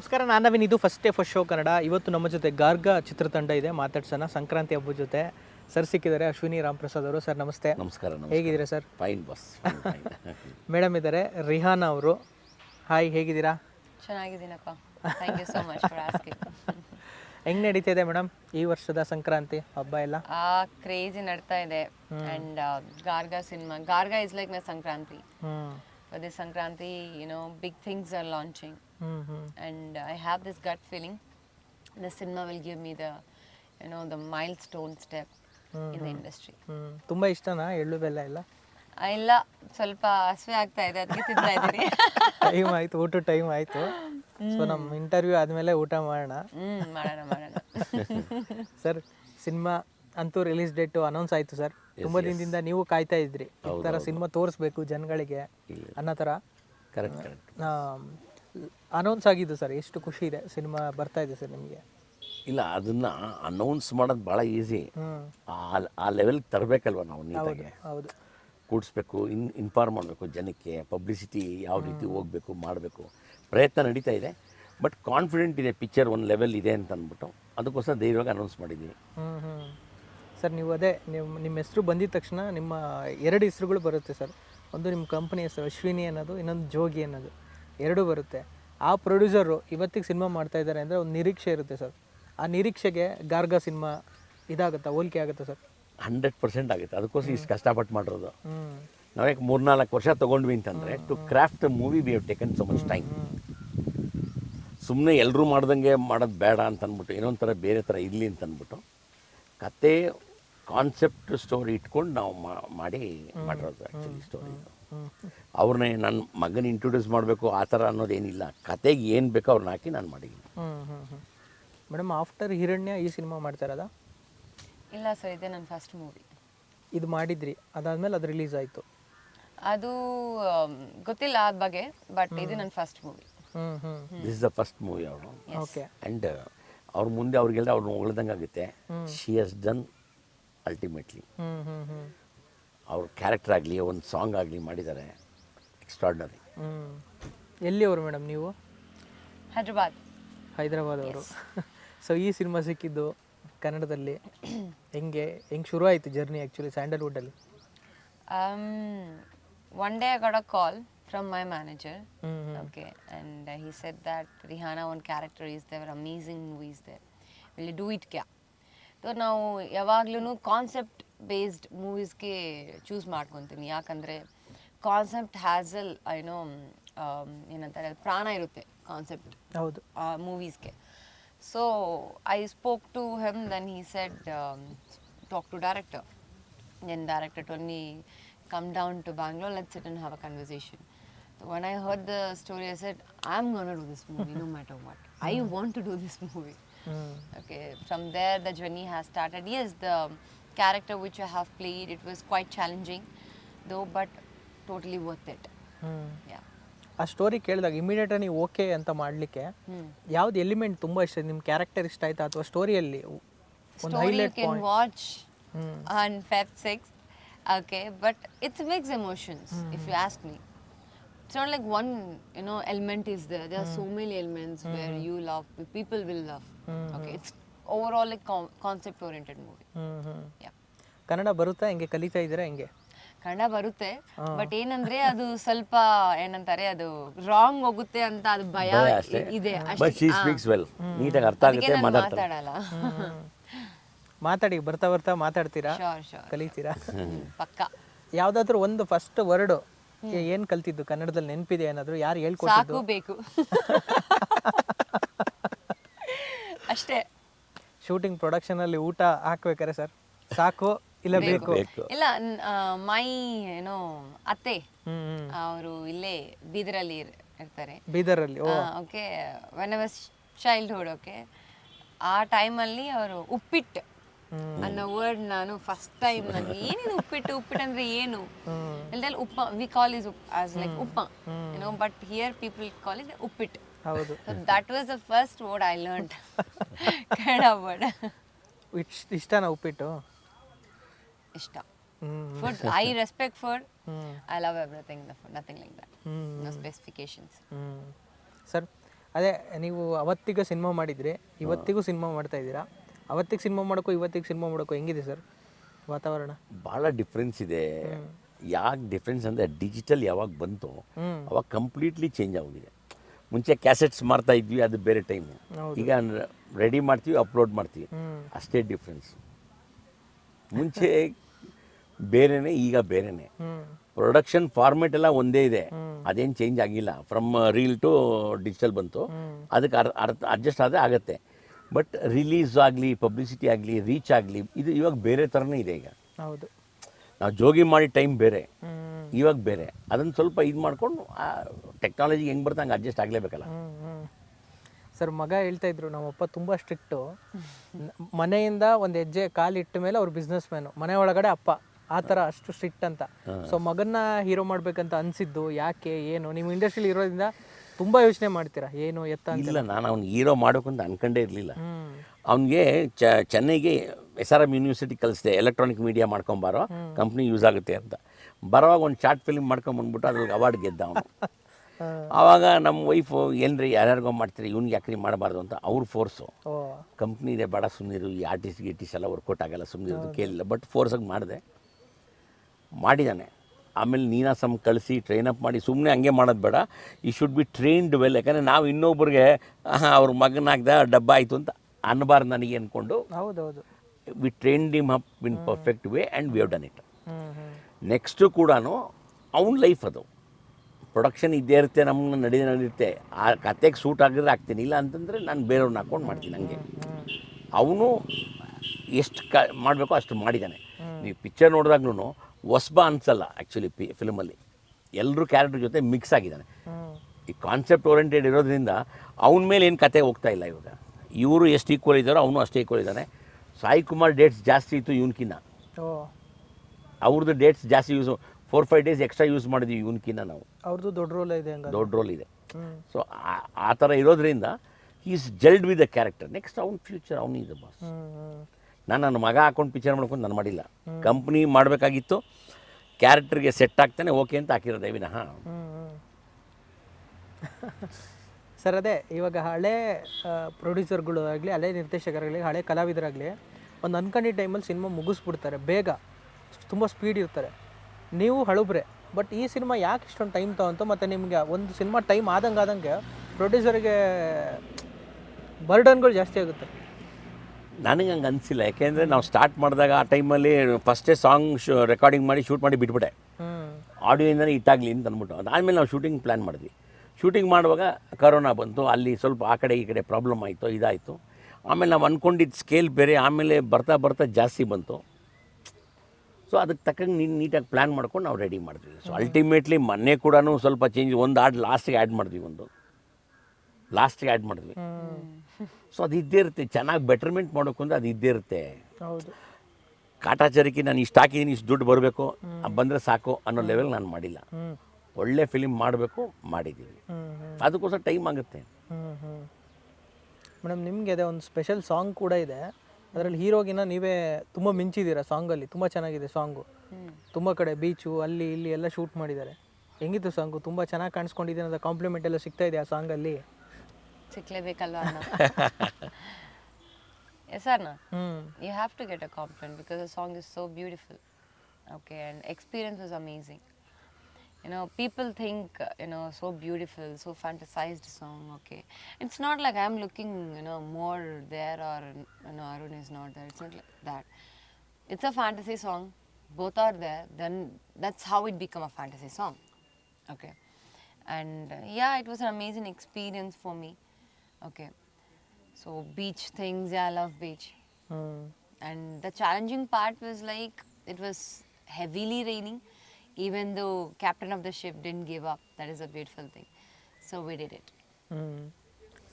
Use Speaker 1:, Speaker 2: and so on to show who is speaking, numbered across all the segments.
Speaker 1: ನಮಸ್ಕಾರ ನಾನು ನವೀನ್. ಇದು first day first show Kannada. ಇವತ್ತು ನಮ್ಮ ಜೊತೆ ಗಾರ್ಗ ಚಿತ್ರತಂಡ ಇದೆ ಮಾತಾಡ್ಸೋಣ. ಸಂಕ್ರಾಂತಿ ಹಬ್ಬದ ಜೊತೆ. ಸರ್ ಸಿಕ್ಕಿದ್ದಾರೆ ಅಶ್ವಿನಿ ರಾಮಪ್ರಸಾದ್ ಅವರು. ಸರ್ ನಮಸ್ತೆ.
Speaker 2: ನಮಸ್ಕಾರ
Speaker 1: ಹೇಗಿದ್ದೀರಾ ಸರ್?
Speaker 2: ಫೈನ್ ಬಸ್
Speaker 1: ಮೇಡಮ್ ಇದ್ದಾರೆ ರಿಹಾನಾ ಅವರು. ಹಾಯ್ ಹೇಗಿದ್ದೀರಾ?
Speaker 3: ಚೆನ್ನಾಗಿದ್ದೀನಪ್ಪ. Thank you so much for asking
Speaker 1: ಹೆಂಗ್ ನಡೀತಿದೆ ಮೇಡಮ್ ಈ ವರ್ಷದ ಸಂಕ್ರಾಂತಿ ಹಬ್ಬ ಎಲ್ಲ?
Speaker 3: ಆ ಕ್ರೇಜಿ ನಡ್ತಾ ಇದೆ. And Garga cinema Garga is
Speaker 1: like
Speaker 3: my Sankranti. This Sankranti you know big things are
Speaker 1: launching hmm
Speaker 3: hmm and I have this gut feeling the cinema will give me the you know the milestone step in the industry
Speaker 1: hmm ತುಂಬಾ ಇಷ್ಟನಾ ಎಳ್ಳು ಬೆಲ್ಲ ಎಲ್ಲ
Speaker 3: ಇಲ್ಲ ಸ್ವಲ್ಪ ಹಸಿವೆ ಆಗ್ತಾ ಇದೆ ಅದಕ್ಕೆ ತಿಂತಾ ಇದ್ದೀನಿ.
Speaker 1: ಟೈಮ್ ಆಯ್ತು ಊಟ ಟೈಮ್ ಆಯ್ತು. ಸೊ ನಮ್ಮ ಇಂಟರ್ವ್ಯೂ ಆದ್ಮೇಲೆ ಊಟ ಮಾಡೋಣ.
Speaker 3: ಹ್ಮ್ ಮಾಡೋಣ ಮಾಡೋಣ.
Speaker 1: ಸರ್ ಸಿನಿಮಾ ಅಂತೂ ರಿಲೀಸ್ ಡೇಟ್ ಅನೌನ್ಸ್ ಆಯ್ತು ಸರ್ ತುಂಬಾ ದಿನದಿಂದ ನೀವು ಕಾಯ್ತಾ ಇದ್ರಿ. ಈ ತರ ಸಿನಿಮಾ ತೋರಿಸ್ಬೇಕು ಜನಗಳಿಗೆ ಅನ್ನೋ ಥರ
Speaker 2: ಕರೆಕ್ಟ್ ಕರೆಕ್ಟ್
Speaker 1: ಅನೌನ್ಸ್ ಆಗಿದ್ದು ಸರ್ ಎಷ್ಟು ಖುಷಿ ಇದೆ ಸಿನಿಮಾ ಬರ್ತಾ ಇದೆ ಸರ್ ನಿಮಗೆ?
Speaker 2: ಇಲ್ಲ ಅದನ್ನ ಅನೌನ್ಸ್ ಮಾಡೋದು ಭಾಳ ಈಸಿ ಆ ಲೆವೆಲ್ಗೆ ತರಬೇಕಲ್ವ ನಾವು ನೀಟಾಗಿ
Speaker 1: ಹೌದು
Speaker 2: ಕೂಡಿಸ್ಬೇಕು ಇನ್ ಇನ್ಫಾರ್ಮ್ ಮಾಡಬೇಕು ಜನಕ್ಕೆ ಪಬ್ಲಿಸಿಟಿ ಯಾವ ರೀತಿ ಹೋಗಬೇಕು ಮಾಡಬೇಕು. ಪ್ರಯತ್ನ ನಡೀತಾ ಇದೆ ಬಟ್ ಕಾನ್ಫಿಡೆಂಟ್ ಇದೆ ಪಿಕ್ಚರ್ ಒಂದು ಲೆವೆಲ್ ಇದೆ ಅಂತ ಅಂದ್ಬಿಟ್ಟು ಅದಕ್ಕೋಸ್ಕರ ಧೈರ್ಯವಾಗಿ ಅನೌನ್ಸ್ ಮಾಡಿದ್ದೀವಿ
Speaker 1: ಸರ್ ನೀವು ಅದೇ ನಿಮ್ಮ ನಿಮ್ಮ ಹೆಸರು ಬಂದಿದ ತಕ್ಷಣ ನಿಮ್ಮ ಎರಡು ಹೆಸರುಗಳು ಬರುತ್ತೆ ಸರ್. ಒಂದು ನಿಮ್ಮ ಕಂಪ್ನಿ ಹೆಸರು ಅಶ್ವಿನಿ ಅನ್ನೋದು ಇನ್ನೊಂದು ಜೋಗಿ ಅನ್ನೋದು. ಎರಡೂ ಬರುತ್ತೆ. ಆ ಪ್ರೊಡ್ಯೂಸರು ಇವತ್ತಿಗೆ ಸಿನಿಮಾ ಮಾಡ್ತಾ ಇದ್ದಾರೆ ಅಂದರೆ ಒಂದು ನಿರೀಕ್ಷೆ ಇರುತ್ತೆ ಸರ್. ಆ ನಿರೀಕ್ಷೆಗೆ ಗಾರ್ಗ ಸಿನಿಮಾ ಇದಾಗುತ್ತಾ ಹೋಲಿಕೆ ಆಗುತ್ತಾ ಸರ್?
Speaker 2: ಹಂಡ್ರೆಡ್ ಪರ್ಸೆಂಟ್ ಆಗುತ್ತೆ. ಅದಕ್ಕೋಸ್ಕರ ಇಷ್ಟು ಕಷ್ಟಪಟ್ಟು ಮಾಡಿರೋದು.
Speaker 1: ನಾವು
Speaker 2: ನಾವ್ಯಾಕೆ ಮೂರ್ನಾಲ್ಕು ವರ್ಷ ತೊಗೊಂಡ್ವಿ ಅಂತಂದರೆ to craft movie we have taken so much time ಸುಮ್ಮನೆ ಎಲ್ಲರೂ ಮಾಡ್ದಂಗೆ ಮಾಡೋದು ಬೇಡ ಅಂತ ಅಂದ್ಬಿಟ್ಟು ಏನೋ ಒಂಥರ ಬೇರೆ ಥರ ಇರಲಿ ಅಂತ ಅಂದ್ಬಿಟ್ಟು ಕತೆ ಕಾನ್ಸೆಪ್ಟ್ ಸ್ಟೋರಿ ಇಟ್ಕೊಂಡು ನಾವು ಮಾಡಿ ಮಾಡಿರೋದು ಆ್ಯಕ್ಚುಲಿ ಸ್ಟೋರಿ ಅವ್ರನ್ನೇ ನನ್ನ ಮಗನ ಇಂಟ್ರೊಡ್ಯೂಸ್ ಮಾಡಬೇಕು ಆ ಥರ ಅನ್ನೋದೇನಿಲ್ಲ ಕತೆಗೆ ಏನು ಬೇಕೋ ಅವ್ರನ್ನ ಹಾಕಿ ನಾನು ಮಾಡಿದ್ದೀನಿ
Speaker 1: ಹ್ಞೂ ಹ್ಞೂ ಹ್ಞೂ ಮೇಡಮ್ ಆಫ್ಟರ್ ಹಿರಣ್ಯ ಈ ಸಿನಿಮಾ ಮಾಡ್ತಾ ಇರೋದಾ
Speaker 3: ಇಲ್ಲ ಸರ್ ಇದೆ ನನ್ನ ಫಸ್ಟ್ ಮೂವಿ
Speaker 1: ಇದು ಮಾಡಿದ್ರಿ ಅದಾದ್ಮೇಲೆ ಅದು ರಿಲೀಸ್ ಆಯಿತು.
Speaker 3: ಅದು ಆಮ್, ಗೊತ್ತಿಲ್ಲ ಅದ್ ಬಗ್ಗೆ ಬಟ್ ಇದು ನನ್ನ ಫಸ್ಟ್ ಮೂವಿ
Speaker 1: ಹ್ಞೂ ಹ್ಞೂ
Speaker 2: this is the first movie ಅವರು.
Speaker 1: ಓಕೆ
Speaker 2: ಆ್ಯಂಡ್ ಅವ್ರ ಮುಂದೆ ಅವ್ರಿಗೆಲ್ಲ ಅವ್ರನ್ನ ಹೊಗಳ್ದಂಗೆ ಆಗುತ್ತೆ ಶಿ ಹಸ್ ಡನ್ ಅಲ್ಟಿಮೇಟ್ಲಿ
Speaker 1: ಹ್ಞೂ ಹ್ಞೂ ಹ್ಞೂ
Speaker 2: ಅವ್ರ ಕ್ಯಾರೆಕ್ಟರ್ ಆಗಲಿ ಒಂದು ಸಾಂಗ್ ಆಗಲಿ ಮಾಡಿದ್ದಾರೆ ಎಕ್ಸ್ಟ್ರಾಡ್ನರಿ
Speaker 1: ಹ್ಞೂ ಎಲ್ಲಿ ಅವರು ಮೇಡಮ್ ನೀವು?
Speaker 3: ಹೈದ್ರಾಬಾದ್.
Speaker 1: ಹೈದರಾಬಾದ್ ಅವರು. ಸೊ ಈ ಸಿನಿಮಾ ಸಿಕ್ಕಿದ್ದು ಕನ್ನಡದಲ್ಲಿ. ಹೆಂಗೆ ಹೆಂಗೆ ಶುರು ಆಯಿತು journey actually ಸ್ಯಾಂಡಲ್ವುಡ್ಡಲ್ಲಿ
Speaker 3: one day day I got a call from my manager.
Speaker 1: ಹ್ಞೂ
Speaker 3: Okay, and uh, he said that Rihanna one character is there, were amazing movies there. Will you do it kya? So ನಾವು ಯಾವಾಗ್ಲೂ concept based ಮೂವೀಸ್ಗೆ choose ಮಾಡ್ಕೊತೀನಿ ಯಾಕಂದರೆ concept hassle ಏನೋ ಏನಂತಾರೆ ಅದು ಪ್ರಾಣ ಇರುತ್ತೆ ಕಾನ್ಸೆಪ್ಟ್
Speaker 1: ಹೌದು
Speaker 3: ಮೂವೀಸ್ಗೆ so I spoke to him then he said talk to director then director told me come down to bangalore let's sit and have a conversation so when i heard the story i said i'm gonna do this movie no matter what i want to do this movie
Speaker 1: ಹ್ಞೂ
Speaker 3: okay from there the journey has started yes the character which i have played it was quite challenging though but totally worth it
Speaker 1: Hmm.
Speaker 3: yeah
Speaker 1: ಆ story ಕೇಳಿದಾಗ immediate ನೀವು okay ಅಂತ ಮಾಡಲಿಕ್ಕೆ
Speaker 3: hmm.
Speaker 1: ಯಾವ್ದು element ತುಂಬ ಇಷ್ಟ ನಿಮ್ಮ ಕ್ಯಾರೆಕ್ಟರ್ ಇಷ್ಟ ಆಯ್ತಾ ಅಥವಾ ಸ್ಟೋರಿಯಲ್ಲಿ ಒಂದು
Speaker 3: story you
Speaker 1: highlight
Speaker 3: can
Speaker 1: point
Speaker 3: watch
Speaker 1: hmm.
Speaker 3: on Feb 6th. Okay, but it's mixed emotions if you ask me. It's not like one, you know, element is there. There are so many elements where you love, people will love. Okay, it's overall concept oriented movie.
Speaker 1: Kannada ಬರುತ್ತಾ? ಹೆಂಗೆ ಕಲಿತಾ ಇದ್ದೀರಾ? ಹೆಂಗೆ?
Speaker 3: ಕನ್ನಡ ಬರುತ್ತೆ but ಏನಂದ್ರೆ ಅದು ಸ್ವಲ್ಪ ಏನಂತಾರೆ ಅದು ರಾಂಗ್ ಹೋಗುತ್ತೆ ಅಂತ ಅದು ಭಯ ಇದೆ
Speaker 2: ಬಟ್ ಶಿ ಸ್ಪೀಕ್ಸ್ ವೆಲ್ ನೀಟಾಗಿ ಅರ್ಥ ಆಗುತ್ತೆ
Speaker 3: ಮಾತಾಡಲ್ಲ.
Speaker 1: ಮಾತಾಡಿ ಬರ್ತಾ ಬರ್ತಾ ಮಾತಾಡ್ತೀರಾ?
Speaker 3: Sure sure
Speaker 1: ಕಲಿತೀರಾ?
Speaker 3: ಪಕ್ಕ.
Speaker 1: ಯಾವ್ದಾದ್ರು ಒಂದು ಫಸ್ಟ್ ವರ್ಡ್ ಏನ್ ಕಲ್ತಿದ್ದು? ಕನ್ನಡದಲ್ಲಿ ನೆನಪಿದೆ ಏನಾದ್ರು? ಯಾರು ಹೇಳ್ಕೊಟ್ಟಿದ್ದು?
Speaker 3: ಸಾಕು ಬೇಕು. ಅಷ್ಟೇ.
Speaker 1: ಶೂಟಿಂಗ್ ಪ್ರೊಡಕ್ಷನಲ್ಲಿ ಊಟ ಹಾಕ್ಬೇಕಾರೆ ಸರ್? ಸಾಕು ಇಲ್ಲ ಬೇಕು.
Speaker 3: ಇಲ್ಲ ಮೈ ಏನೋ ಅತ್ತೆ ಅವರು ಇಲ್ಲೇ ಬೀದರಲ್ಲಿ ಇರ್- ಇರ್ತಾರೆ.
Speaker 1: ಬೀದರಲ್ಲಿ
Speaker 3: okay when was childhood okay ಆ ಟೈಮಲ್ಲಿ ಅವರು ಉಪ್ಪಿಟ್ಟು. ಅನ್ನೋ ವರ್ಡ್ ನಾನು ಫಸ್ಟ್ ಟೈಮ್ ನನಗೆ ಏನೇನು ಉಪ್ಪಿಟ್ಟು? ಉಪ್ಪಿಟ್ಟು ಅಂದ್ರೆ ಏನು? ಇಲ್ದಲ್ಲಿ ಉಪ್ಪ we call is as like uppa ಏನೋ but here people call is uppittu.
Speaker 1: ಹೌದು.
Speaker 3: That that was first first I I learned. Kannada word.
Speaker 1: ಇಷ್ಟ ಇಷ್ಟನಾ ಉಪ್ಪಿಟ್ಟು?
Speaker 3: ಇಷ್ಟ.
Speaker 1: ಹ್ಞೂ
Speaker 3: I I respect I
Speaker 1: love
Speaker 3: I love everything. Nothing like Nothing like that.
Speaker 1: ಹ್ಞೂ
Speaker 3: No specifications.
Speaker 1: ಹ್ಞೂ sir ಅದೇ ನೀವು ಅವತ್ತಿಗೆ cinema ಮಾಡಿದ್ರಿ. ಇವತ್ತಿಗೂ ಸಿನಿಮಾ ಮಾಡ್ತಾ ಇದ್ದೀರಾ? ಅವತ್ತಿಗೆ ಸಿನಿಮಾ ಮಾಡೋಕ್ಕೂ ಇವತ್ತಿಗೆ ಸಿನಿಮಾ ಮಾಡೋಕ್ಕೂ ಹೆಂಗಿದೆ ಸರ್ ವಾತಾವರಣ?
Speaker 2: ಭಾಳ ಡಿಫ್ರೆನ್ಸ್ ಇದೆ. ಯಾಕೆ ಡಿಫ್ರೆನ್ಸ್ ಅಂದರೆ ಡಿಜಿಟಲ್ ಯಾವಾಗ ಬಂತು. ಅವಾಗ ಕಂಪ್ಲೀಟ್ಲಿ ಚೇಂಜ್ ಆಗೋಗಿದೆ. ಮುಂಚೆ ಕ್ಯಾಸೆಟ್ಸ್ ಮಾಡ್ತಾ ಇದ್ವಿ ಅದು ಬೇರೆ ಟೈಮ್ ಈಗ ರೆಡಿ ಮಾಡ್ತೀವಿ ಅಪ್ಲೋಡ್ ಮಾಡ್ತೀವಿ. ಅಷ್ಟೇ ಡಿಫ್ರೆನ್ಸ್ ಮುಂಚೆ ಬೇರೆನೇ ಈಗ ಬೇರೆನೇ. ಪ್ರೊಡಕ್ಷನ್ ಫಾರ್ಮೆಟ್ ಎಲ್ಲ ಒಂದೇ ಇದೆ. ಅದೇನು ಚೇಂಜ್ ಆಗಿಲ್ಲ. ಫ್ರಮ್ ರೀಲ್ ಟು ಡಿಜಿಟಲ್ ಬಂತು. ಅದಕ್ಕೆ ಅರ್ ಅರ್ಥ ಅಡ್ಜಸ್ಟ್ ಆದರೆ ಆಗುತ್ತೆ. ಬಟ್ ರಿಲೀಸ್ ಆಗಲಿ ಪಬ್ಲಿಸಿಟಿ ಆಗಲಿ ರೀಚ್ ಆಗಲಿ ಇದು ಇವಾಗ ಬೇರೆ ಥರನೇ ಇದೆ ಈಗ.
Speaker 1: ಹೌದು.
Speaker 2: ನಾವು ಜೋಗಿ ಮಾಡಿ ಟೈಮ್ ಬೇರೆ. ಇವಾಗ ಬೇರೆ. ಅದನ್ನು ಸ್ವಲ್ಪ ಇದು ಮಾಡ್ಕೊಂಡು ಟೆಕ್ನಾಲಜಿ ಹೆಂಗೆ ಬರ್ತಾ ಹಂಗೆ ಅಡ್ಜಸ್ಟ್ ಆಗಲೇಬೇಕಲ್ಲ.
Speaker 1: ಸರ್ ಮಗ ಹೇಳ್ತಾ ಇದ್ರು ನಮ್ಮಪ್ಪ ತುಂಬ ಸ್ಟ್ರಿಕ್ಟು ಮನೆಯಿಂದ ಒಂದು ಹೆಜ್ಜೆ ಕಾಲಿಟ್ಟ ಮೇಲೆ ಅವ್ರು ಬಿಸ್ನೆಸ್ ಮ್ಯಾನು ಮನೆ ಒಳಗಡೆ ಅಪ್ಪ. ಆ ಥರ ಅಷ್ಟು ಸ್ಟ್ರಿಕ್ಟ್ ಅಂತ. ಸೊ ಮಗನ್ನ ಹೀರೋ ಮಾಡ್ಬೇಕಂತ ಅನಿಸಿದ್ದು ಯಾಕೆ ಏನು? ನಿಮ್ಮ ಇಂಡಸ್ಟ್ರಿಲಿ ಇರೋದ್ರಿಂದ ತುಂಬ ಯೋಚನೆ ಮಾಡ್ತೀರಾ? ಏನು ಎತ್ತ
Speaker 2: ಇಲ್ಲ ನಾನು ಅವ್ನು ಹೀರೋ ಮಾಡಬೇಕು ಅಂತ ಅನ್ಕೊಂಡೇ ಇರಲಿಲ್ಲ. ಅವನಿಗೆ ಚ ಚೆನ್ನೈಗೆ ಎಸ್ ಆರ್ ಎಂ ಯೂನಿವರ್ಸಿಟಿ ಕಲಿಸಿದೆ ಎಲೆಕ್ಟ್ರಾನಿಕ್ ಮೀಡಿಯಾ ಮಾಡ್ಕೊಂಬಾರೋ ಕಂಪ್ನಿ ಯೂಸ್ ಆಗುತ್ತೆ ಅಂತ. ಬರೋವಾಗ ಒಂದು ಶಾರ್ಟ್ ಫಿಲ್ಮ್ ಮಾಡ್ಕೊಂಬಂದ್ಬಿಟ್ಟು ಅದ್ರಲ್ಲಿ ಅವಾರ್ಡ್ ಗೆದ್ದ ಅವನು. ಆವಾಗ ನಮ್ಮ ವೈಫು ಏನ್ರಿ ಯಾರ್ಯಾರಿಗೋ ಮಾಡ್ತೀರಿ ಇವ್ನಿಗೆ ಯಾಕ್ರಿ ಮಾಡಬಾರ್ದು ಅಂತ ಅವ್ರ ಫೋರ್ಸು ಕಂಪ್ನಿ ಇದೆ ಬೇಡ ಸುಮ್ಮನಿರು ಈ ಆರ್ಟಿಸ್ಟ್ ಗಿಟಿಸ್ಟ್ ಎಲ್ಲ ವರ್ಕೌಟ್ ಆಗಲ್ಲ ಸುಮ್ಮನಿರೋದು ಕೇಳಿಲ್ಲ ಬಟ್ ಫೋರ್ಸಾಗಿ ಮಾಡಿದೆ. ಮಾಡಿದ್ದಾನೆ ಆಮೇಲೆ ನೀನಾಸಮ್ ಕಳಿಸಿ ಟ್ರೈನ್ ಅಪ್ ಮಾಡಿ ಸುಮ್ಮನೆ ಹಂಗೆ ಮಾಡೋದು ಬೇಡ. ಈ ಶುಡ್ ಬಿ ಟ್ರೈನ್ಡ್ ವೆಲ್ ಯಾಕಂದರೆ ನಾವು ಇನ್ನೊಬ್ರಿಗೆ ಅವ್ರ ಮಗನಾಗ್ದ ಡಬ್ಬ ಆಯಿತು ಅಂತ ಅನ್ನಬಾರ್ದು ನನಗೆ ಅಂದ್ಕೊಂಡು
Speaker 1: ಹೌದೌದು.
Speaker 2: We trained him up in perfect way and we have
Speaker 1: done it
Speaker 2: next ಕೂಡ ಅವ್ನ ಲೈಫ್ ಅದು. ಪ್ರೊಡಕ್ಷನ್ ಇದ್ದೇ ಇರುತ್ತೆ ನಮ್ಮನ್ನ ನಡೀ ನಡೆಯುತ್ತೆ. ಆ ಕತೆಗೆ ಸೂಟ್ ಆಗಿದ್ರೆ ಆಗ್ತೀನಿ ಇಲ್ಲ ಅಂತಂದರೆ ನಾನು ಬೇರೆಯವ್ರನ್ನ ಹಾಕೊಂಡು ಮಾಡ್ತೀನಿ ನನಗೆ ಅವನು ಎಷ್ಟು ಕ ಮಾಡಬೇಕೋ ಅಷ್ಟು ಮಾಡಿದ್ದಾನೆ ನೀವು ಪಿಕ್ಚರ್ ನೋಡಿದಾಗ್ಲೂ ಹೊಸ್ಬ ಅನ್ಸಲ್ಲ ಆ್ಯಕ್ಚುಲಿ ಪಿ ಫಿಲ್ಮಲ್ಲಿ ಎಲ್ಲರೂ ಕ್ಯಾರೆಕ್ಟರ್ ಜೊತೆ ಮಿಕ್ಸ್ ಆಗಿದ್ದಾನೆ ಈ ಕಾನ್ಸೆಪ್ಟ್ ಓರಿಯೆಂಟೆಡ್ ಇರೋದ್ರಿಂದ ಅವನ ಮೇಲೆ ಏನು ಕತೆ ಹೋಗ್ತಾ ಇಲ್ಲ ಇವಾಗ. ಇವರು ಎಷ್ಟು ಈಕ್ವಲ್ ಇದ್ದಾರೋ ಅವನು ಅಷ್ಟೇ ಈಕ್ವಲ್ ಇದ್ದಾನೆ. ಸಾಯಿ ಕುಮಾರ್ ಡೇಟ್ಸ್ ಜಾಸ್ತಿ ಇತ್ತು ಇವನ್ಕಿನ್ನ. ಅವ್ರದ್ದು ಡೇಟ್ಸ್ ಜಾಸ್ತಿ use four five days extra use ಮಾಡಿದ್ವಿ ಇವನ್ಕಿನ್ನ ನಾವು.
Speaker 1: ಅವ್ರದ್ದು ದೊಡ್ಡ ರೋಲ್ ಇದೆ
Speaker 2: ದೊಡ್ಡ ರೋಲ್ ಇದೆ. ಸೊ ಆ ಥರ ಇರೋದ್ರಿಂದ is gelled with the character next ಅವ್ನ ಫ್ಯೂಚರ್ ಅವನು ಇದೆ ಬಾಸ್ ನಾನು ನನ್ನ ಮಗ ಹಾಕೊಂಡು ಪಿಕ್ಚರ್ ಮಾಡ್ಕೊಂಡು ನಾನು ಮಾಡಿಲ್ಲ. ಕಂಪ್ನಿ ಮಾಡಬೇಕಾಗಿತ್ತು. ಕ್ಯಾರೆಕ್ಟರ್ಗೆ ಸೆಟ್ ಆಗ್ತಾನೆ ಓಕೆ ಅಂತ ಹಾಕಿರೋದೆ ವಿನಃ
Speaker 1: ಸರ್ ಅದೇ ಇವಾಗ ಹಳೆ ಪ್ರೊಡ್ಯೂಸರ್ಗಳು ಆಗಲಿ ಹಳೆ ನಿರ್ದೇಶಕರಾಗಲಿ ಹಳೆ ಕಲಾವಿದರಾಗಲಿ ಒಂದು ಅನ್ಕಂಡಿ ಟೈಮಲ್ಲಿ ಸಿನಿಮಾ ಮುಗಿಸ್ಬಿಡ್ತಾರೆ ಬೇಗ. ತುಂಬ ಸ್ಪೀಡ್ ಇರ್ತಾರೆ. ನೀವು ಹಳುಬ್ರೆ. ಬಟ್ ಈ ಸಿನಿಮಾ ಯಾಕೆ ಇಷ್ಟೊಂದು ಟೈಮ್ ತಗೊಂತು ಮತ್ತು ನಿಮಗೆ ಒಂದು ಸಿನಿಮಾ ಟೈಮ್ ಆದಂಗೆ ಆದಂಗೆ ಪ್ರೊಡ್ಯೂಸರ್ಗೆ ಬರ್ಡನ್ಗಳು ಜಾಸ್ತಿ ಆಗುತ್ತೆ.
Speaker 2: ನನಗೆ ಹಂಗೆ ಅನಿಸಿಲ್ಲ. ಯಾಕೆಂದರೆ ನಾವು ಸ್ಟಾರ್ಟ್ ಮಾಡಿದಾಗ ಆ ಟೈಮಲ್ಲಿ ಫಸ್ಟೇ ಸಾಂಗ್ ಶೂ ರೆಕಾರ್ಡಿಂಗ್ ಮಾಡಿ ಶೂಟ್ ಮಾಡಿ ಬಿಟ್ಬಿಟ್ಟೆ.
Speaker 1: ಆಡಿಯೋ
Speaker 2: ಆಡಿಯೋಯಿಂದನೇ ಇಟ್ಟಾಗಲಿ ಅಂತ ಅಂದ್ಬಿಟ್ಟು. ಅದಾದಮೇಲೆ ನಾವು ಶೂಟಿಂಗ್ ಪ್ಲ್ಯಾನ್ ಮಾಡಿದ್ವಿ. ಶೂಟಿಂಗ್ ಮಾಡುವಾಗ ಕರೋನಾ ಬಂತು. ಅಲ್ಲಿ ಸ್ವಲ್ಪ ಆ ಕಡೆ ಈ ಕಡೆ ಪ್ರಾಬ್ಲಮ್ ಆಯಿತು ಇದಾಯಿತು. ಆಮೇಲೆ ನಾವು ಅಂದ್ಕೊಂಡಿದ್ದ ಸ್ಕೇಲ್ ಬೇರೆ ಆಮೇಲೆ ಬರ್ತಾ ಬರ್ತಾ ಜಾಸ್ತಿ ಬಂತು. ಸೊ ಅದಕ್ಕೆ ತಕ್ಕಂಗೆ ನೀನು ನೀಟಾಗಿ ಪ್ಲ್ಯಾನ್ ಮಾಡ್ಕೊಂಡು ನಾವು ರೆಡಿ ಮಾಡ್ತೀವಿ. ಸೊ ಅಲ್ಟಿಮೇಟ್ಲಿ ಮೊನ್ನೆ ಕೂಡ ಸ್ವಲ್ಪ ಚೇಂಜ್ ಒಂದು ಆಡ್ ಲಾಸ್ಟಿಗೆ ಆ್ಯಡ್ ಮಾಡಿದ್ವಿ ಒಂದು. ಲಾಸ್ಟಿಗೆ ಆ್ಯಡ್ ಮಾಡಿದ್ವಿ. ಸೊ ಅದು ಇದ್ದೇ ಇರುತ್ತೆ. ಚೆನ್ನಾಗಿ ಬೆಟರ್ಮೆಂಟ್ ಮಾಡೋಕೆ ಅಂದರೆ ಅದು ಇದ್ದೇ ಇರುತ್ತೆ.
Speaker 1: ಹೌದು.
Speaker 2: ಕಾಟಾಚಾರಕ್ಕೆ ನಾನು ಇಷ್ಟು ಹಾಕಿದ್ದೀನಿ ಇಷ್ಟು ದುಡ್ಡು ಬರಬೇಕು. ಬಂದರೆ ಸಾಕು ಅನ್ನೋ ಲೆವೆಲ್ ನಾನು ಮಾಡಿಲ್ಲ. ಒಳ್ಳೆ ಫಿಲಿಮ್ ಮಾಡಬೇಕು ಮಾಡಿದ್ದೀವಿ ಅದಕ್ಕೋಸ್ಕರ ಟೈಮ್ ಆಗುತ್ತೆ.
Speaker 1: ಮೇಡಮ್ ನಿಮಗೆ ಅದೇ ಒಂದು ಸ್ಪೆಷಲ್ ಸಾಂಗ್ ಕೂಡ ಇದೆ. ಅದರಲ್ಲಿ ಹೀರೋಗಿನ ನೀವೇ ತುಂಬ ಮಿಂಚಿದ್ದೀರಾ ಸಾಂಗಲ್ಲಿ? ತುಂಬ ಚೆನ್ನಾಗಿದೆ ಸಾಂಗು. ತುಂಬ ಕಡೆ ಬೀಚು ಅಲ್ಲಿ ಇಲ್ಲಿ ಎಲ್ಲ ಶೂಟ್ ಮಾಡಿದ್ದಾರೆ. ಹೆಂಗಿತ್ತು ಸಾಂಗು? ತುಂಬ ಚೆನ್ನಾಗಿ ಕಾಣಿಸ್ಕೊಂಡಿದ್ದೀನಿ ಅಂತ ಕಾಂಪ್ಲಿಮೆಂಟ್ ಎಲ್ಲ ಸಿಗ್ತಾ ಇದೆ ಆ ಸಾಂಗಲ್ಲಿ?
Speaker 3: ಸಿಕ್ಲೇಬೇಕಲ್ವಾ ಅಣ್ಣ yes have to get a compliment because the song is so beautiful. Okay and experience was amazing. You know people think uh, you know so beautiful so fantasized song okay. It's not like i'm looking you know more there or you know arun is not there. It's not like that. It's a fantasy song. Both are there. Then that's how it become a fantasy song okay. And uh, yeah it was an amazing experience for me okay. So beach things yeah i love beach.
Speaker 1: ಹ್ಞೂ
Speaker 3: and the challenging part was like it was heavily raining even though captain of the ship didn't give up that is a beautiful thing. So we did it.
Speaker 1: ಹ್ಞೂ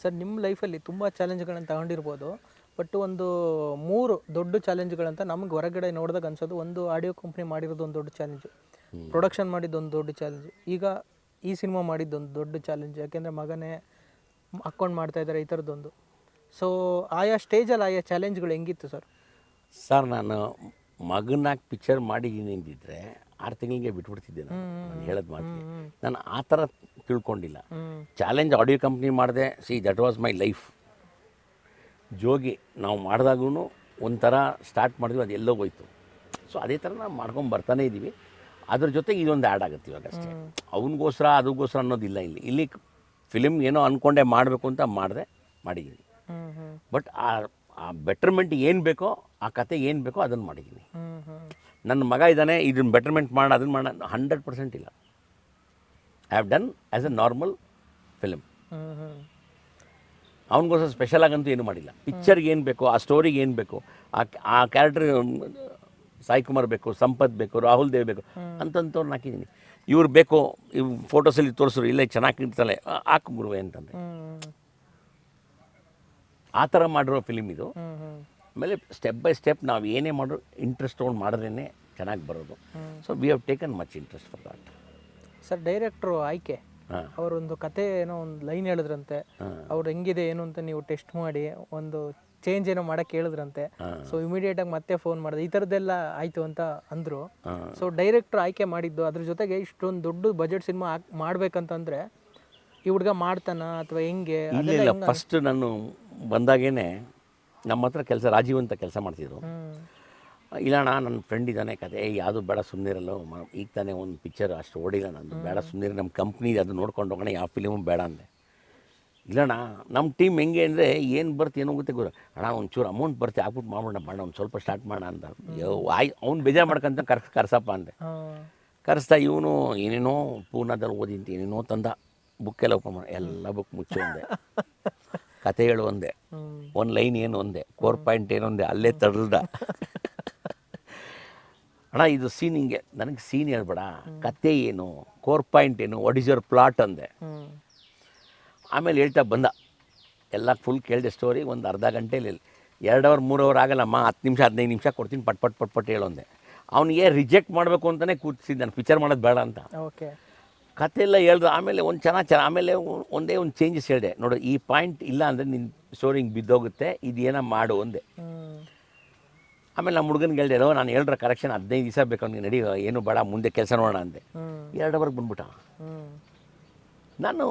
Speaker 1: sir ನಿಮ್ಮ ಲೈಫಲ್ಲಿ ತುಂಬ ಚಾಲೆಂಜ್ಗಳನ್ನು ತಗೊಂಡಿರ್ಬೋದು. But ಒಂದು ಮೂರು ದೊಡ್ಡ ಚಾಲೆಂಜ್ಗಳಂತ ನಮ್ಗೆ ಹೊರಗಡೆ ನೋಡಿದಾಗ ಅನ್ಸೋದು ಒಂದು ಆಡಿಯೋ ಕಂಪ್ನಿ ಮಾಡಿರೋದು ಒಂದು ದೊಡ್ಡ ಚಾಲೆಂಜು ಪ್ರೊಡಕ್ಷನ್ ಮಾಡಿದ್ದು ಒಂದು ದೊಡ್ಡ ಚಾಲೆಂಜ್ ಈಗ ಈ ಸಿನಿಮಾ ಮಾಡಿದ್ದೊಂದು ದೊಡ್ಡ ಚಾಲೆಂಜ್ ಯಾಕೆಂದರೆ ಮಗನೇ ಅಕೌಂಟ್ ಮಾಡ್ತಾ ಇದ್ದಾರೆ ಈ ಥರದ್ದೊಂದು ಸೊ ಆಯಾ ಸ್ಟೇಜಲ್ಲಿ ಆಯಾ ಚಾಲೆಂಜ್ಗಳು ಹೆಂಗಿತ್ತು ಸರ್?
Speaker 2: ಸರ್ ನಾನು ಮಗನಾಗಿ ಪಿಕ್ಚರ್ ಮಾಡಿದ್ದೀನಿ ಅಂದಿದ್ರೆ ಆರು ತಿಂಗಳಿಗೆ ಬಿಟ್ಬಿಡ್ತಿದ್ದೆ ನಾನು. ನಾನು ಹೇಳೋದು ಮಾತಿಗೆ. ನಾನು ಆ ಥರ ತಿಳ್ಕೊಂಡಿಲ್ಲ. ಚಾಲೆಂಜ್ ಆಡಿಯೋ ಕಂಪ್ನಿ ಮಾಡಿದೆ see that was my life. Jogi ನಾವು ಮಾಡಿದಾಗೂ ಒಂಥರ ಸ್ಟಾರ್ಟ್ ಮಾಡಿದ್ವಿ ಅದು ಎಲ್ಲೋ ಹೋಯ್ತು. ಸೊ ಅದೇ ಥರ ನಾವು ಮಾಡ್ಕೊಂಡು ಬರ್ತಾನೆ ಇದ್ದೀವಿ ಅದ್ರ ಜೊತೆಗೆ ಇದೊಂದು ಆ್ಯಡ್ ಆಗುತ್ತೆ ಇವಾಗ ಅಷ್ಟೇ. ಅವನಿಗೋಸ್ಕರ ಅದಕ್ಕೋಸ್ಕರ ಅನ್ನೋದಿಲ್ಲ ಇಲ್ಲಿ. ಇಲ್ಲಿ ಫಿಲಿಮ್ ಏನೋ ಅಂದ್ಕೊಂಡೆ ಮಾಡಬೇಕು ಅಂತ ಮಾಡಿದೆ ಮಾಡಿದ್ದೀನಿ ಬಟ್ ಆ ಆ ಬೆಟರ್ಮೆಂಟ್ ಏನು ಬೇಕೋ ಆ ಕತೆ ಏನು ಬೇಕೋ ಅದನ್ನು ಮಾಡಿದ್ದೀನಿ ನನ್ನ ಮಗ ಇದ್ದಾನೆ ಇದನ್ನ ಬೆಟರ್ಮೆಂಟ್ ಮಾಡೋಣ ಅದನ್ನು ಮಾಡೋಣ ಹಂಡ್ರೆಡ್ ಪರ್ಸೆಂಟ್ ಇಲ್ಲ. I have done as a
Speaker 1: normal film
Speaker 2: ಅವನಿಗೋಸ್ಕರ special ಆಗಂತೂ ಏನು ಮಾಡಿಲ್ಲ. ಪಿಕ್ಚರ್ಗೆ ಏನು ಬೇಕು ಆ ಸ್ಟೋರಿಗೆ ಏನು ಬೇಕು ಆ ಆ ಕ್ಯಾರೆಕ್ಟರ್ ಸಾಯಿ ಕುಮಾರ್ ಬೇಕು ಸಂಪತ್ ಬೇಕು ರಾಹುಲ್ ದೇವ್ ಬೇಕು ಅಂತಂತವ್ರನ್ನ ಹಾಕಿದ್ದೀನಿ ಇವ್ರು ಬೇಕು ಇವ್ ಫೋಟೋಸಲ್ಲಿ ತೋರಿಸ್ರು ಇಲ್ಲ ಚೆನ್ನಾಗಿ ಇರ್ತಾಳೆ ಹಾಕು ಗುರುವೆ ಅಂತಂದೆ. ಆ ಥರ ಮಾಡಿರೋ ಫಿಲಿಮ್ ಇದು. ಆಮೇಲೆ ಸ್ಟೆಪ್ ಬೈ ಸ್ಟೆಪ್ ನಾವು ಏನೇ ಮಾಡೋ ಇಂಟ್ರೆಸ್ಟ್ ತೊಗೊಂಡು ಮಾಡಿದ್ರೇ ಚೆನ್ನಾಗಿ ಬರೋದು. So we have taken much interest for that
Speaker 1: sir director ಆಯ್ಕೆ. ಅವರೊಂದು ಕತೆ ಏನೋ ಒಂದು ಲೈನ್ ಹೇಳಿದ್ರಂತೆ. ಅವ್ರು ಹೆಂಗಿದೆ ಏನು ಅಂತ ನೀವು ಟೆಸ್ಟ್ ಮಾಡಿ ಒಂದು ಚೇಂಜ್ ಏನೋ ಮಾಡಕ್ಕೆ ಹೇಳಿದ್ರಂತೆ. ಸೊ ಇಮಿಡಿಯೇಟ್ ಆಗಿ ಮತ್ತೆ ಫೋನ್ ಮಾಡಿದೆ. ಈ ಥರದ್ದೆಲ್ಲ ಆಯಿತು ಅಂತ ಅಂದರು. ಸೊ ಡೈರೆಕ್ಟ್ರು ಆಯ್ಕೆ ಮಾಡಿದ್ದು ಅದ್ರ ಜೊತೆಗೆ ಇಷ್ಟೊಂದು ದೊಡ್ಡ ಬಜೆಟ್ ಸಿನಿಮಾ ಮಾಡ್ಬೇಕಂತಂದ್ರೆ ಈ ಹುಡುಗ ಮಾಡ್ತಾನ ಅಥವಾ ಹೆಂಗೆ
Speaker 2: ಇಲ್ಲ ಫಸ್ಟ್ ನಾನು ಬಂದಾಗೇನೆ ನಮ್ಮ ಹತ್ರ ಕೆಲಸ ರಾಜೀವ್ ಅಂತ ಕೆಲಸ ಮಾಡ್ತಿದ್ರು. ಇಲ್ಲಣ್ಣ ನನ್ನ ಫ್ರೆಂಡ್ ಇದ್ದಾನೆ ಕತೆ. ಯಾವುದು ಬೇಡ ಸುಮ್ಮನಿರಲ್ಲ ಈಗ ತಾನೇ ಒಂದು ಪಿಕ್ಚರ್ ಅಷ್ಟು ಓಡಿಲ್ಲ ನಂದು. ಬೇಡ ಸುಮ್ಮನಿರ ನಮ್ಮ ಕಂಪ್ನಿ ಅದು ನೋಡ್ಕೊಂಡು ಹೋಗೋಣ ಯಾವ ಫಿಲಿಮು ಬೇಡ ಅಂದೆ. ಇಲ್ಲಣ್ಣ ನಮ್ಮ ಟೀಮ್ ಹೆಂಗೆ ಅಂದರೆ ಏನು ಬರ್ತೆ ಏನೋ ಗೊತ್ತೆ ಗುರು ಅಣ್ಣ ಒಂಚೂರು ಅಮೌಂಟ್ ಬರ್ತೆ ಹಾಕ್ಬಿಟ್ಟು ಮಾಡೋಣ ಮಾಡೋಣ ಒಂದು ಸ್ವಲ್ಪ ಸ್ಟಾರ್ಟ್ ಮಾಡೋಣ ಅಂತ. ಯೋ ಆಯ್ ಅವ್ನು ಬೇಜಾರು ಮಾಡ್ಕೊಂತ ಕರ್ಸ್ ಕರ್ಸಪ್ಪ ಅಂದೆ. ಕರೆಸ್ತಾ ಇವನು ಏನೇನೋ ಪೂರ್ಣದಲ್ಲಿ ಓದಿಂತ ಏನೇನೋ ತಂದ. ಬುಕ್ಕೆಲ್ಲ ಓಪನ್ ಮಾಡಿ. ಎಲ್ಲ ಬುಕ್ ಮುಚ್ಚೋ ಒಂದೆ ಕತೆ ಹೇಳು ಒಂದೇ. ಒಂದು ಲೈನ್ ಏನು ಒಂದೇ. ಕೋರ್ ಪಾಯಿಂಟ್ ಏನು ಒಂದೇ. ಅಲ್ಲೇ ತರಲ್ದ. ಅಣ್ಣ ಇದು ಸೀನ್ ಹಿಂಗೆ. ನನಗೆ ಸೀನ್ ಹೇಳ್ಬೇಡ. ಕತೆ ಏನು? ಕೋರ್ ಪಾಯಿಂಟ್ ಏನು? ವಾಟ್ ಇಸ್ ಯುವರ್ ಪ್ಲಾಟ್ ಅಂದೆ. ಆಮೇಲೆ ಹೇಳ್ತಾ ಬಂದ. ಎಲ್ಲ ಫುಲ್ ಕೇಳಿದೆ ಸ್ಟೋರಿ ಒಂದು ಅರ್ಧ ಗಂಟೆಲಿ ಎರಡು ಅವರ್ ಮೂರು ಅವರ್ ಆಗಲ್ಲಮ್ಮ ಹತ್ತು ನಿಮಿಷ ಹದಿನೈದು ನಿಮಿಷ ಕೊಡ್ತೀನಿ ಪಟ್ ಪಟ್ ಪಟ್ ಪಟ್ ಹೇಳೊಂದೆ ಅವನಿಗೆ ರಿಜೆಕ್ಟ್ ಮಾಡಬೇಕು ಅಂತಲೇ ಕೂತಿಸಿದ್ದು ನಾನು. ಪಿಕ್ಚರ್ ಮಾಡೋದು ಬೇಡ ಅಂತ.
Speaker 1: ಓಕೆ
Speaker 2: ಕತೆ ಎಲ್ಲ ಹೇಳಿದ್ರು ಆಮೇಲೆ ಒಂದು ಚೆನ್ನಾಗಿ ಚೆನ್ನಾಗಿ ಆಮೇಲೆ ಒಂದೇ ಒಂದು ಚೇಂಜಸ್ ಹೇಳಿದೆ. ನೋಡು ಈ ಪಾಯಿಂಟ್ ಇಲ್ಲ ಅಂದರೆ ನಿನ್ನ ಸ್ಟೋರಿ ಹಿಂಗೆ ಬಿದ್ದೋಗುತ್ತೆ ಇದು ಏನೋ ಮಾಡು ಒಂದೇ ಆಮೇಲೆ ನಮ್ಮ ಹುಡುಗನಿಗೆ ಹೇಳಿದೆ ಅಲ್ಲೋ ನಾನು ಹೇಳಿದ್ರೆ ಕರೆಕ್ಷನ್ ಹದಿನೈದು ದಿವಸ ಬೇಕು ಅವ್ನಿಗೆ ನಡಿ ಏನು ಬೇಡ ಮುಂದೆ ಕೆಲಸ ನೋಡೋಣ ಅಂದೆ. ಎರಡು ಅವರ್ಗೆ ಬಂದ್ಬಿಟ್ಟ. ನಾನು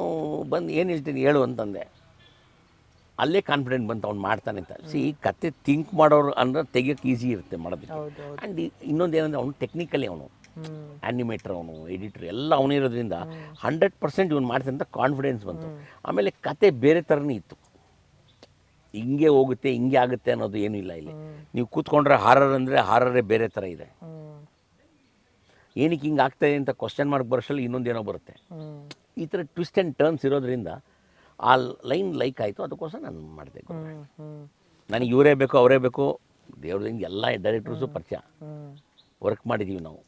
Speaker 2: ಬಂದು ಏನು ಹೇಳ್ತೀನಿ ಹೇಳು ಅಂತಂದೆ. ಅಲ್ಲೇ ಕಾನ್ಫಿಡೆಂಟ್ ಬಂತು ಅವ್ನು ಮಾಡ್ತಾನೆ ಅಂತ. ಸಿ ಕತೆ ಥಿಂಕ್ ಮಾಡೋರು ಅಂದ್ರೆ ತೆಗಿಯೋಕೆ ಈಸಿ ಇರುತ್ತೆ ಮಾಡೋದಕ್ಕೆ. ಆ್ಯಂಡ್ ಇನ್ನೊಂದು ಏನಂದ್ರೆ ಅವನು ಟೆಕ್ನಿಕಲಿ ಅವನು. ಆ್ಯನಿಮೇಟರ್ ಅವನು ಎಡಿಟರ್ ಎಲ್ಲ ಅವನಿರೋದ್ರಿಂದ ಹಂಡ್ರೆಡ್ ಪರ್ಸೆಂಟ್ ಇವನು ಮಾಡ್ತಾನೆ ಅಂತ ಕಾನ್ಫಿಡೆನ್ಸ್ ಬಂತು. ಆಮೇಲೆ ಕತೆ ಬೇರೆ ಥರನೇ ಇತ್ತು. ಹಿಂಗೆ ಹೋಗುತ್ತೆ ಹಿಂಗೆ ಆಗುತ್ತೆ ಅನ್ನೋದು ಏನೂ ಇಲ್ಲ ಇಲ್ಲಿ. ನೀವು ಕೂತ್ಕೊಂಡ್ರೆ ಹಾರರ್ ಅಂದರೆ ಹಾರರೇ ಬೇರೆ ಥರ ಇದೆ. ಏನಕ್ಕೆ ಹಿಂಗೆ ಇದೆ ಅಂತ ಕ್ವಶನ್ ಮಾರ್ಕ್ ಬರೋಷ್ಟರಲ್ಲಿ ಇನ್ನೊಂದೇನೋ ಬರುತ್ತೆ. ಈ ಥರ ಟ್ವಿಸ್ಟ್ ಆ್ಯಂಡ್ ಟರ್ನ್ಸ್ ಇರೋದ್ರಿಂದ ಆ ಲೈನ್ ಲೈಕ್ ಆಯಿತು. ಅದಕ್ಕೋಸ್ಕರ ನಾನು ಮಾಡಿದೆ ನನಗೆ ಇವರೇ ಬೇಕು ಅವರೇ ಬೇಕು. ದೇವ್ರದಿಂದ ಎಲ್ಲ ಡೈರೆಕ್ಟರ್ಸು ಪರಿಚಯ. ವರ್ಕ್ ಮಾಡಿದ್ದೀವಿ ನಾವು.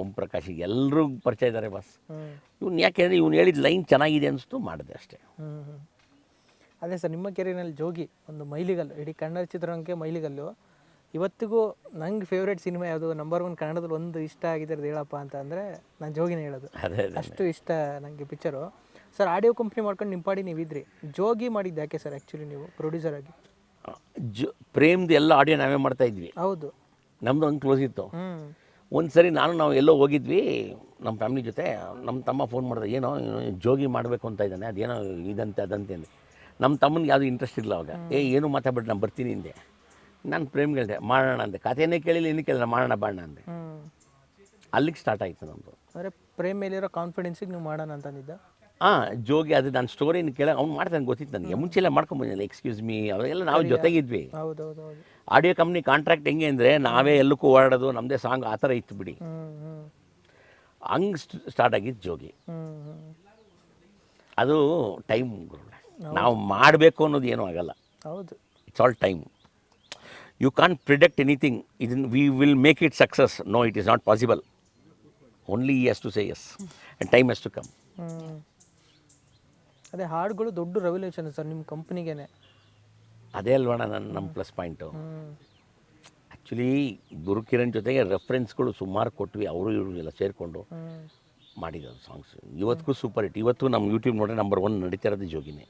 Speaker 2: ಓಂ ಪ್ರಕಾಶ್ ಎಲ್ಲರೂ ಪರಿಚಯ ಇದ್ದಾರೆ ಬಸ್ ಇವ್ನು ಯಾಕೆಂದರೆ ಇವ್ನು ಹೇಳಿದ ಲೈನ್ ಚೆನ್ನಾಗಿದೆ ಅನಿಸ್ತು ಮಾಡಿದೆ ಅಷ್ಟೇ.
Speaker 1: ಅದೇ ಸರ್ ನಿಮ್ಮ ಕೆರಿಯರ್ನಲ್ಲಿ ಜೋಗಿ ಒಂದು ಮೈಲಿಗಲ್ಲು ಇಡೀ ಕನ್ನಡ ಚಿತ್ರರಂಗಕ್ಕೆ ಮೈಲಿಗಲ್ಲು. ಇವತ್ತಿಗೂ ನಂಗೆ ಫೇವ್ರೇಟ್ ಸಿನಿಮಾ ಯಾವುದು? ನಂಬರ್ ಒನ್ ಕನ್ನಡದಲ್ಲಿ ಒಂದು ಇಷ್ಟ ಆಗಿದೆ ಅದು ಹೇಳಪ್ಪ ಅಂತ ಅಂದರೆ ನಾನು ಜೋಗಿನೇ ಹೇಳೋದು. ಅಷ್ಟು ಇಷ್ಟ ನನಗೆ ಪಿಕ್ಚರು ಸರ್ ಆಡಿಯೋ ಕಂಪ್ನಿ ಮಾಡ್ಕೊಂಡು ನಿಮ್ಮ ಪಾಡಿ ನೀವು ಇದ್ರಿ ಜೋಗಿ ಮಾಡಿದ್ದು ಯಾಕೆ ಸರ್ ಆ್ಯಕ್ಚುಲಿ ನೀವು ಪ್ರೊಡ್ಯೂಸರ್ ಆಗಿ?
Speaker 2: ಜೋ ಪ್ರೇಮ್ದು ಎಲ್ಲ ಆಡಿಯೋ ನಾವೇ ಮಾಡ್ತಾ ಇದ್ವಿ.
Speaker 1: ಹೌದು.
Speaker 2: ನಮ್ಮದು ಒಂದು ಕ್ಲೋಸ್ ಇತ್ತು.
Speaker 1: ಹ್ಞೂ
Speaker 2: ಒಂದು ಸರಿ ನಾನು ನಾವು ಎಲ್ಲೋ ಹೋಗಿದ್ವಿ ನಮ್ಮ ಫ್ಯಾಮಿಲಿ ಜೊತೆ ನಮ್ಮ ತಮ್ಮ ಫೋನ್ ಮಾಡಿದೆ ಏನೋ ಜೋಗಿ ಮಾಡಬೇಕು ಅಂತ ಇದ್ದಾನೆ ಅದೇನೋ ಇದಂತೆ ಅದಂತೆ ಅಂದೆ. ನಮ್ಮ ತಮ್ಮನಿಗೆ ಯಾವುದು ಇಂಟ್ರೆಸ್ಟ್ ಇಲ್ಲ ಅವಾಗ. ಏ ಏನು ಮಾತಾಡ್ಬಿಟ್ಟು ನಾನು ಬರ್ತೀನಿ ಹಿಂದೆ ನಾನು ಪ್ರೇಮ್ಗೆ ಹೇಳಿದೆ ಮಾಡೋಣ ಅಂದೆ. ಕಥೆನೇ ಕೇಳಿಲ್ಲ ಇನ್ನೂ ಕೇಳಿಲ್ಲ ಮಾಡೋಣ ಬಾಣ ಅಂದೆ. ಅಲ್ಲಿಗೆ ಸ್ಟಾರ್ಟ್ ಆಯಿತು ನಮ್ಮದು
Speaker 1: ಅಂದರೆ ಪ್ರೇಮ್ ಮೇಲಿರೋ ಕಾನ್ಫಿಡೆನ್ಸಿಗೆ ನೀವು ಮಾಡೋಣ ಅಂತಂದಿದ್ದ
Speaker 2: ಹಾಂ ಜೋಗಿ ಅದು ನಾನು ಸ್ಟೋರಿನ ಕೇಳ ಅವ್ನು ಮಾಡ್ತಾನೆ ಗೊತ್ತಿತ್ತು ನನಗೆ. ಮುಂಚೆಲ್ಲ ಮಾಡ್ಕೊಂಬಂದಿಲ್ಲ ಎಕ್ಸ್ಕ್ಯೂಸ್ ಮೀ ಅವೆಲ್ಲ ನಾವು ಜೊತೆಗಿದ್ವಿ. ಆಡಿಯೋ ಕಂಪ್ನಿ ಕಾಂಟ್ರಾಕ್ಟ್ ಹೆಂಗೆ ಅಂದರೆ ನಾವೇ ಎಲ್ಲಕ್ಕೂ ಓಡಾಡೋದು ನಮ್ಮದೇ ಸಾಂಗ್ ಆ ಥರ ಇತ್ತು ಬಿಡಿ. ಹಂಗೆ ಸ್ಟಾರ್ಟ್ ಆಗಿದ್ದು ಜೋಗಿ. ಅದು ಟೈಮ್ ನಾವು ಮಾಡಬೇಕು ಅನ್ನೋದು ಏನೂ ಆಗಲ್ಲ.
Speaker 1: ಹೌದು.
Speaker 2: It's all time you can predict anything ಇದನ್ನು we will make it success no it is not possible only has to say yes and time has to
Speaker 1: come ಅದೇ ಹಾಡುಗಳು ದೊಡ್ಡ ರೆವಲ್ಯೂಷನ್ ಸರ್ ನಿಮ್ಮ ಕಂಪ್ನಿಗೇನೆ
Speaker 2: ಅದೇ ಅಲ್ವಣ ನನ್ನ ನಮ್ಮ ಪ್ಲಸ್ ಪಾಯಿಂಟು ಆ್ಯಕ್ಚುಲಿ ಗುರುಕಿರಣ್ ಜೊತೆಗೆ ರೆಫರೆನ್ಸ್ಗಳು ಸುಮಾರು ಕೊಟ್ವಿ ಅವರು ಇವರು ಎಲ್ಲ ಸೇರಿಕೊಂಡು
Speaker 1: ಮಾಡಿದ
Speaker 2: ಮಾಡಿರೋದು ಸಾಂಗ್ಸ್ ಇವತ್ತಿಗೂ ಸೂಪರ್ ಹಿಟ್ ಇವತ್ತು ನಮ್ಮ ಯೂಟ್ಯೂಬ್ ನೋಡಿದ್ರೆ ನಂಬರ್ ಒನ್ ನಡೀತಾ ಇರೋದು ಜೋಗಿನೇ.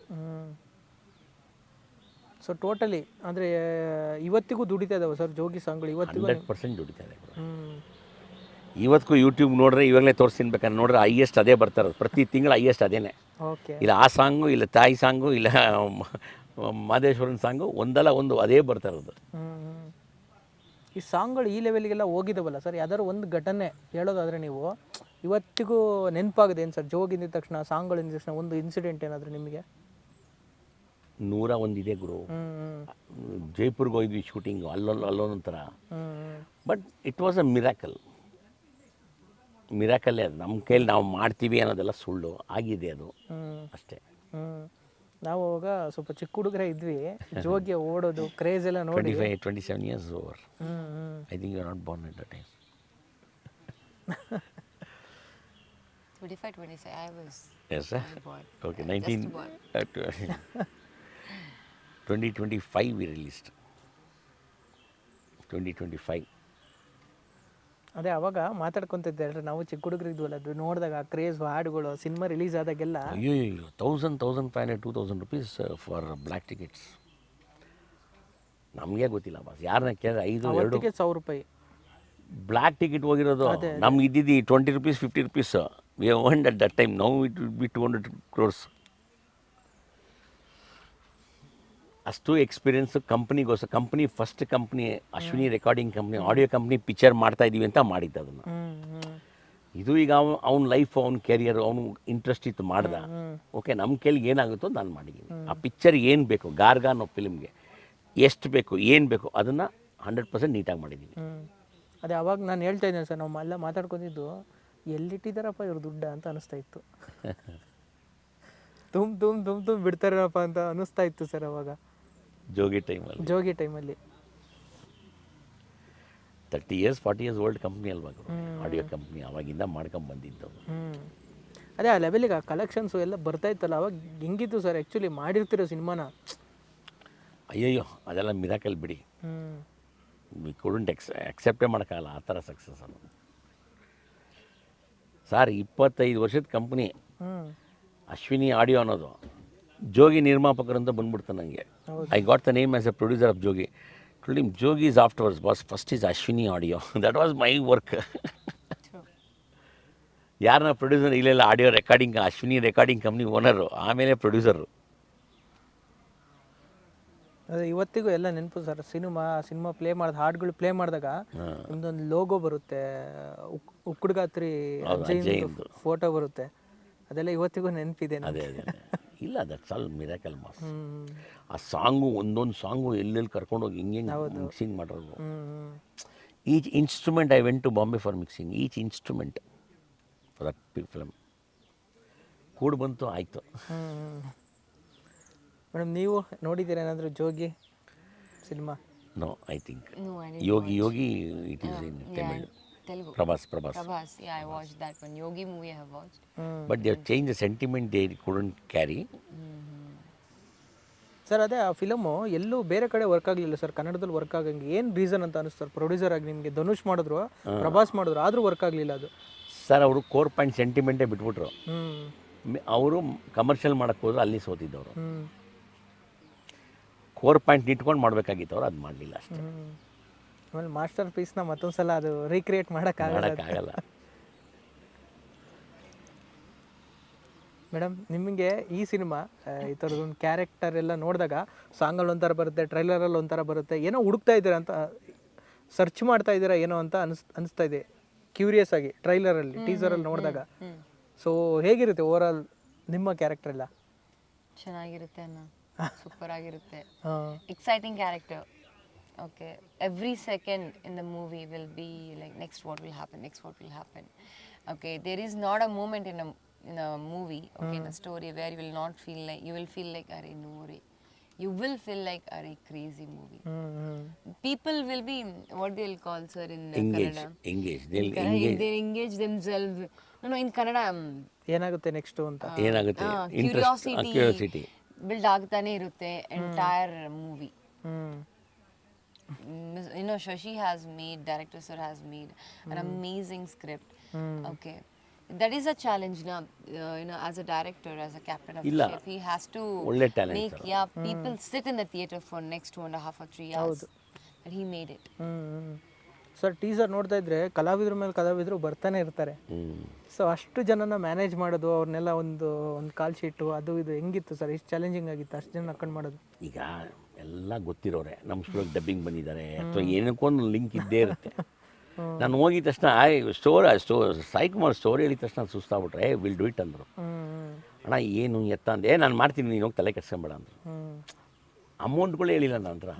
Speaker 1: ಸೊ ಟೋಟಲಿ ಅಂದರೆ ಇವತ್ತಿಗೂ ದುಡಿತಾ ಇದಾವೆ ಸರ್ ಜೋಗಿ ಸಾಂಗ್ಗಳು ಇವತ್ತಿಗೂ
Speaker 2: ಹಂಡ್ರೆಡ್ ಪರ್ಸೆಂಟ್ ದುಡಿತಾ ಇದೆ ಇವತ್ತಿಗೂ ಯೂಟ್ಯೂಬ್ ನೋಡ್ರೆ ಇವಾಗಲೇ ತೋರಿಸ್ತೀನಿ ಬೇಕಾದ್ರೆ ನೋಡ್ರೆ ಹೈಯೆಸ್ಟ್ ಅದೇ ಬರ್ತಾರೆ ಪ್ರತಿ ತಿಂಗಳು ಹೈಯೆಸ್ಟ್ ಅದೇನೆ. ಇಲ್ಲ ಆ ಸಾಂಗು ಇಲ್ಲ ತಾಯಿ ಸಾಂಗು ಇಲ್ಲ ಮಾದೇಶ್ವರನ ಸಾಂಗು ಒಂದಲ್ಲ ಒಂದು ಅದೇ ಬರ್ತಾ ಇರೋದು.
Speaker 1: ಈ ಸಾಂಗ್ಗಳು ಈ ಲೆವೆಲ್ಗೆಲ್ಲ ಹೋಗಿದವಲ್ಲ ಸರ್ ಯಾವ್ದಾದ್ರು ಒಂದು ಘಟನೆ ಹೇಳೋದಾದ್ರೆ ನೀವು ಇವತ್ತಿಗೂ ನೆನಪಾಗಿದೆ ಏನು ಸರ್ ಜೋಗಿಂದ ತಕ್ಷಣ ಸಾಂಗ್ಗಳು ಇಂದ ತಕ್ಷಣ ಒಂದು ಇನ್ಸಿಡೆಂಟ್ ಏನಾದರೂ ನಿಮಗೆ?
Speaker 2: ನೂರ ಒಂದಿದೆ ಗುರು. ಜೈಪುರ್ಗೆ ಹೋಗಿದ್ವಿ ಶೂಟಿಂಗು ಅಲ್ಲೊಂದು ಅಲ್ಲೊಂದೊಂಥರ but it was a miracle ಮಿರಾಕಲ್ಲೇ ಅದು. ನಮ್ಮ ಕೈಲಿ ನಾವು ಮಾಡ್ತೀವಿ ಅನ್ನೋದೆಲ್ಲ ಸುಳ್ಳು. ಆಗಿದೆ ಅದು. ಅಷ್ಟೇ.
Speaker 1: ನಾವು ಅವಾಗ ಸ್ವಲ್ಪ ಚಿಕ್ಕ ಹುಡುಗರ ಇದ್ವಿ. ಜೋಗಿ ಓಡೋದು ಕ್ರೇಜ್ ಎಲ್ಲ ನೋಡಿ.
Speaker 2: Twenty five twenty seven
Speaker 1: years over
Speaker 2: I think you not born at that time.
Speaker 3: 25, 26, I was
Speaker 2: yes twenty
Speaker 3: twenty
Speaker 2: five
Speaker 3: Just
Speaker 2: 19
Speaker 3: born.
Speaker 2: tw- 2025 we released. 2025
Speaker 1: ಅದೇ ಅವಾಗ ಮಾತಾಡ್ಕೊಂತಿದ್ದೆ ಅಲ್ರಿ ನಾವು ಚಿಕ್ಕ ಹುಡುಗರು ಇದ್ವಲ್ಲ ಅದು ನೋಡಿದಾಗ ಕ್ರೇಜ್ ಹಾಡುಗಳು ಸಿನಿಮಾ ರಿಲೀಸ್ ಆದಾಗೆಲ್ಲ.
Speaker 2: ಅಯ್ಯೋ ಅಯ್ಯೋ thousand thousand five hundred two thousand rupees for black tickets ನಮಗೆ ಗೊತ್ತಿಲ್ಲ ಬಾಸ್ ಯಾರನ್ನ ಕೇಳಿದ್ರೆ ಐದು ಎರಡು
Speaker 1: ಅವತ್ತಿಗೆ ಸಾವಿರ ರೂಪಾಯಿ.
Speaker 2: ಬ್ಲ್ಯಾಕ್ ಟಿಕೆಟ್ ಹೋಗಿರೋದು. ನಮ್ಗೆ ಇದ್ದಿದ್ದು twenty rupees fifty rupees we won at that time now it will be two hundred crores ಅಷ್ಟು experience ಕಂಪ್ನಿಗೋಸ್ಕರ company first company Ashwini recording company audio company picture ಮಾಡ್ತಾ ಇದೀವಿ ಅಂತ ಮಾಡಿದ್ದ ಅದನ್ನು. ಇದು ಈಗ ಅವ್ನು ಅವ್ನ ಲೈಫ್ ಅವ್ನ ಕೆರಿಯರ್ ಅವನು ಇಂಟ್ರೆಸ್ಟ್ ಇತ್ತು ಮಾಡ್ದ. ಓಕೆ ನಮ್ಮ ಕೈಲಿಗೆ ಏನಾಗುತ್ತೋ ನಾನು ಮಾಡಿದ್ದೀನಿ ಆ ಪಿಕ್ಚರ್ ಏನು ಬೇಕು ಗಾರ್ಗ ಅನ್ನೋ ಫಿಲ್ಮ್ಗೆ ಎಷ್ಟು ಬೇಕು ಏನು ಬೇಕು ಅದನ್ನು ಹಂಡ್ರೆಡ್ ಪರ್ಸೆಂಟ್ ನೀಟಾಗಿ ಮಾಡಿದ್ದೀನಿ
Speaker 1: ಅದೇ ಅವಾಗ ನಾನು ಹೇಳ್ತಾ ಇದ್ದೇನೆ ಸರ್ ನಾವು ಎಲ್ಲ ಮಾತಾಡ್ಕೊಂಡಿದ್ದು ಎಲ್ಲಿಟ್ಟಿದ್ದಾರಪ್ಪ ಇವ್ರ ದುಡ್ಡ ಅಂತ ಅನಿಸ್ತಾ ಇತ್ತು. ತುಂಬ ತುಂಬ ತುಂಬ ತುಂಬ ಬಿಡ್ತಾರಪ್ಪ ಅಂತ ಅನಿಸ್ತಾ ಇತ್ತು ಸರ್ ಅವಾಗ.
Speaker 2: ಜೋಗಿ ಟೈಮಲ್ಲಿ.
Speaker 1: ಜೋಗಿ ಟೈಮಲ್ಲಿ.
Speaker 2: Thirty years forty years old company ಅಲ್ವಾ ಆಡಿಯೋ ಕಂಪ್ನಿ ಅವಾಗಿಂದ ಮಾಡ್ಕೊಂಡು ಬಂದಿದ್ದು.
Speaker 1: ಅದೇ ಆ ಲೆವೆಲಿಗೆ ಆ ಕಲೆಕ್ಷನ್ಸು ಎಲ್ಲ ಬರ್ತಾ ಇತ್ತಲ್ಲ ಅವಾಗ ಹೆಂಗಿತ್ತು ಸರ್ ಆ್ಯಕ್ಚುಲಿ ಮಾಡಿರ್ತಿರೋ ಸಿನಿಮಾನ?
Speaker 2: ಅಯ್ಯಯ್ಯೋ ಅದೆಲ್ಲ ಮಿರಾಕಲ್ ಬಿಡಿ. ವಿ ಕುಡಂಟ್ ಎಕ್ಸ್ ಅಕ್ಸೆಪ್ಟೇ ಮಾಡೋಕ್ಕಾಗಲ್ಲ ಆ ಥರ ಸಕ್ಸಸ್ ಅದು. ಸರ್ ಇಪ್ಪತ್ತೈದು ವರ್ಷದ ಕಂಪ್ನಿ ಅಶ್ವಿನಿ ಆಡಿಯೋ ಅನ್ನೋದು. ಜೋಗಿ ನಿರ್ಮಾಪಕರಂತ ಅಂತ ಬಂದ್ಬಿಡ್ತು ನನಗೆ I got the name as a producer of Jogi ನಿಮ್ Jogi is afterwards boss first is Ashwini audio that was my
Speaker 3: work.
Speaker 2: ಯಾರನ್ನ ಪ್ರೊಡ್ಯೂಸರ್ ಇಲ್ಲೆಲ್ಲ audio recording Ashwini recording company owner ಆಮೇಲೆ ಪ್ರೊಡ್ಯೂಸರು
Speaker 1: ಅದೇ ಇವತ್ತಿಗೂ ಎಲ್ಲ ನೆನಪು ಸರ್ ಸಿನಿಮಾ ಸಿನಿಮಾ ಪ್ಲೇ ಮಾಡಿದ ಹಾಡುಗಳು ಪ್ಲೇ ಮಾಡಿದಾಗ ಒಂದೊಂದು ಲೋಗೋ ಬರುತ್ತೆ. ಉಕ್ ಉಕ್ಕುಡ್ಗಾತ್ರಿ. ಫೋಟೋ ಬರುತ್ತೆ. ಅದೆಲ್ಲ ಇವತ್ತಿಗೂ ನೆನಪಿದೆ
Speaker 2: ಅದೇ. ಇಲ್ಲ ದಟ್ಸ್ ಆಲ್ ಮಿರಾಕಲ್ ಮಾಸ್ ಆ ಸಾಂಗು ಒಂದೊಂದು ಸಾಂಗು ಎಲ್ಲೆಲ್ಲಿ ಕರ್ಕೊಂಡೋಗಿ ಹಿಂಗೆ ಮಿಕ್ಸಿಂಗ್ ಮಾಡೋದು
Speaker 1: ಹ್ಞೂ
Speaker 2: each instrument I went to Bombay for mixing each instrument for that film ಕೂಡು ಬಂತು ಆಯಿತು.
Speaker 1: ಮೇಡಮ್ ನೀವು ನೋಡಿದ್ದೀರಾ ಏನಾದರೂ Jogi cinema?
Speaker 2: No I think
Speaker 3: No, I didn't.
Speaker 2: Yogi Yogi it is
Speaker 3: in
Speaker 2: Tamil
Speaker 3: Telugu.
Speaker 2: Prabhas, Prabhas.
Speaker 3: Prabhas, yeah, I watched that one. Yogi movie I have watched.
Speaker 2: But they have change the sentiment they couldn't
Speaker 1: carry sir ಅದೇ ಆ film ಎಲ್ಲೂ ಬೇರೆ ಕಡೆ work ಆಗಲಿಲ್ಲ sir. ಕನ್ನಡದಲ್ಲಿ work ಆಗಂಗೆ ಏನು reason ಅಂತ ಅನಿಸ್ತಾರೆ producer ಆಗಿ ನಿಮಗೆ ಧನುಷ್ ಮಾಡಿದ್ರು ಪ್ರಭಾಸ್ ಮಾಡಿದ್ರು ಆದರೂ ವರ್ಕ್ ಆಗಲಿಲ್ಲ ಅದು.
Speaker 2: ಸರ್ ಅವರು ಕೋರ್ ಪಾಯಿಂಟ್ ಸೆಂಟಿಮೆಂಟೇ ಬಿಟ್ಬಿಟ್ರು. ಅವರು ಕಮರ್ಷಿಯಲ್ ಮಾಡೋಕ್ಕೆ ಹೋದ್ರು ಅಲ್ಲಿ ಸೋತಿದ್ದವರು. ಕೋರ್ ಪಾಯಿಂಟ್ ಇಟ್ಕೊಂಡು ಮಾಡಬೇಕಾಗಿತ್ತು ಅವರು ಅದು ಮಾಡಲಿಲ್ಲ ಅಷ್ಟೇ.
Speaker 1: ಆಮೇಲೆ ಮಾಸ್ಟರ್ ಪೀಸ್ನ ಮತ್ತೊಂದು ಸಲ ಅದು ರೀಕ್ರಿಯೇಟ್ ಮಾಡೋಕ್ಕಾಗಲ್ಲ
Speaker 2: ಮಾಡೋಕ್ಕಾಗಲ್ಲ.
Speaker 1: ಮೇಡಮ್ ನಿಮಗೆ ಈ ಸಿನಿಮಾ ಈ ಥರದೊಂದು ಕ್ಯಾರೆಕ್ಟರ್ ಎಲ್ಲ ನೋಡಿದಾಗ ಸಾಂಗಲ್ಲಿ ಒಂಥರ ಬರುತ್ತೆ ಟ್ರೈಲರಲ್ಲಿ ಒಂಥರ ಬರುತ್ತೆ ಏನೋ ಹುಡುಕ್ತಾ ಇದ್ದೀರಾ ಅಂತ ಸರ್ಚ್ ಮಾಡ್ತಾ ಇದ್ದೀರಾ ಏನೋ ಅಂತ ಅನಿಸ್ ಅನಿಸ್ತಾ ಇದೆ ಕ್ಯೂರಿಯಸ್ ಆಗಿ ಟ್ರೈಲರಲ್ಲಿ ಟೀಸರಲ್ಲಿ ನೋಡಿದಾಗ. ಸೊ ಹೇಗಿರುತ್ತೆ ಓವರ್ ಆಲ್ ನಿಮ್ಮ ಕ್ಯಾರೆಕ್ಟರ್ ಎಲ್ಲ?
Speaker 3: ಚೆನ್ನಾಗಿರುತ್ತೆ ಅಣ್ಣ. ಸೂಪರ್ ಆಗಿರುತ್ತೆ. Exciting character okay every second in the movie will be like next what will happen next what will happen okay there is not a moment in a in a movie okay in a story where you will not feel like you will feel like are no re you will feel like are a crazy movie
Speaker 1: ಹ್ಞೂ ಹ್ಞೂ
Speaker 3: people will be what they'll call sir in uh, engage no no in Kannada um,
Speaker 1: ಏನಾಗುತ್ತೆ next ಅಂತ
Speaker 2: ಏನಾಗುತ್ತೆ
Speaker 3: ah, curiosity
Speaker 2: curiosity
Speaker 3: build ಆಗ್ತಾನೆ ಇರುತ್ತೆ
Speaker 1: entire
Speaker 3: movie you know shashi has made director sir has made an amazing script okay that is a challenge now uh, you know as a director as a captain of the
Speaker 2: ಇಲ್ಲ.
Speaker 3: ship he has to
Speaker 2: ಒಳ್ಳೆ talent
Speaker 3: make yeah people sit in the theater for next two and a half or three hours and he made it
Speaker 1: sir teaser ನೋಡ್ತಾ ಇದ್ರೆ ಕಲಾವಿದ್ರ ಮೇಲೆ ಕಲಾವಿದರು ಬರ್ತಾನೆ ಇರ್ತಾರೆ. So ಅಷ್ಟು ಜನನ ಮ್ಯಾನೇಜ್ ಮಾಡೋದು ಅವ್ರನ್ನೆಲ್ಲ ಒಂದು ಒಂದು ಕಾಲ್ ಶೀಟು ಅದು ಇದು ಹೆಂಗಿತ್ತು ಸರ್ ಇಷ್ಟು ಚಾಲೆಂಜಿಂಗ್ ಆಗಿತ್ತು ಅಷ್ಟು ಜನ ಹಾಕೊಂಡು ಮಾಡೋದು
Speaker 2: ಈಗ ಎಲ್ಲ ಗೊತ್ತಿರೋರೆ. ನಮ್ಮ ಸ್ಟೋರಿಗೆ ಡಬ್ಬಿಂಗ್ ಬಂದಿದ್ದಾರೆ. ಅಥವಾ ಏನಕ್ಕೊಂದು ಲಿಂಕ್ ಇದ್ದೇ ಇರುತ್ತೆ. ನಾನು ಹೋಗಿದ ತಕ್ಷಣ ಸ್ಟೋರ್ ಸ್ಟೋ ಸಾಯಿ ಕುಮಾರ್ ಸ್ಟೋರಿ ಹೇಳಿದ ತಕ್ಷಣ ಸುಸ್ತಾಗ್ಬಿಟ್ರೆ ವಿಲ್ ಡೂ ಇಟ್ ಅಂದರು. ಅಣ್ಣ ಏನು ಎತ್ತ ಅಂದೆ? "ಏ, ನಾನು ಮಾಡ್ತೀನಿ ನೀನು ಹೋಗಿ ತಲೆ ಕೆಡ್ಸ್ಕೊಂಬೇಡ ಅಂದರು. ಅಮೌಂಟ್ಗಳು ಹೇಳಿಲ್ಲ ನನ್ನ ಹತ್ರ.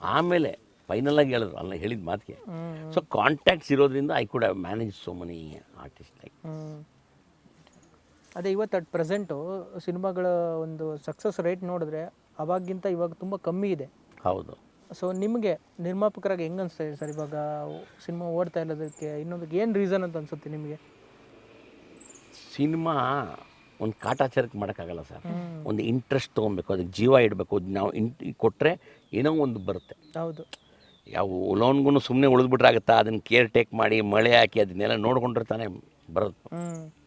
Speaker 1: ಆಮೇಲೆ
Speaker 2: ಆಮೇಲೆ ಫೈನಲಾಗಿ ಹೇಳಿದ್ರು ಅಲ್ಲ ಹೇಳಿದ ಮಾತಿಗೆ. ಸೊ ಕಾಂಟ್ಯಾಕ್ಟ್ಸ್ ಇರೋದ್ರಿಂದ I could have manage so many artist
Speaker 1: like. ಅದೇ ಇವತ್ತು ಅಟ್ ಪ್ರೆಸೆಂಟು ಸಿನಿಮಾಗಳ ಒಂದು ಸಕ್ಸಸ್ ರೇಟ್ ನೋಡಿದ್ರೆ ಅವಾಗಿಂತ ಇವಾಗ ತುಂಬ ಕಮ್ಮಿ ಇದೆ.
Speaker 2: ಹೌದು.
Speaker 1: ಸೊ ನಿಮಗೆ ನಿರ್ಮಾಪಕರಾಗಿ ಹೆಂಗೆ ಅನಿಸ್ತಾ ಇದೆ ಸರ್ ಇವಾಗ ಸಿನಿಮಾ ಓಡ್ತಾ ಇರೋದಕ್ಕೆ? ಇನ್ನೊಂದಕ್ಕೆ ಏನು ರೀಸನ್ ಅಂತ ಅನ್ಸುತ್ತೆ ನಿಮಗೆ?
Speaker 2: ಸಿನಿಮಾ ಒಂದು ಕಾಟಾಚಾರಕ್ಕೆ ಮಾಡೋಕ್ಕಾಗಲ್ಲ ಸರ್. ಒಂದು ಇಂಟ್ರೆಸ್ಟ್ ತೊಗೊಬೇಕು ಅದಕ್ಕೆ ಜೀವ ಇಡಬೇಕು. ನಾವು ಇಂಟ್ ಕೊಟ್ಟರೆ ಏನೋ ಒಂದು ಬರುತ್ತೆ.
Speaker 1: ಹೌದು.
Speaker 2: ಯಾವ ಲೋನ್ಗೂ ಸುಮ್ಮನೆ ಉಳಿದ್ಬಿಟ್ರೆ ಆಗುತ್ತಾ? ಅದನ್ನು ಕೇರ್ ಟೇಕ್ ಮಾಡಿ ಮಳೆ ಹಾಕಿ ಅದನ್ನೆಲ್ಲ ನೋಡ್ಕೊಂಡ್ರೆ ತಾನೇ ಬರೋದು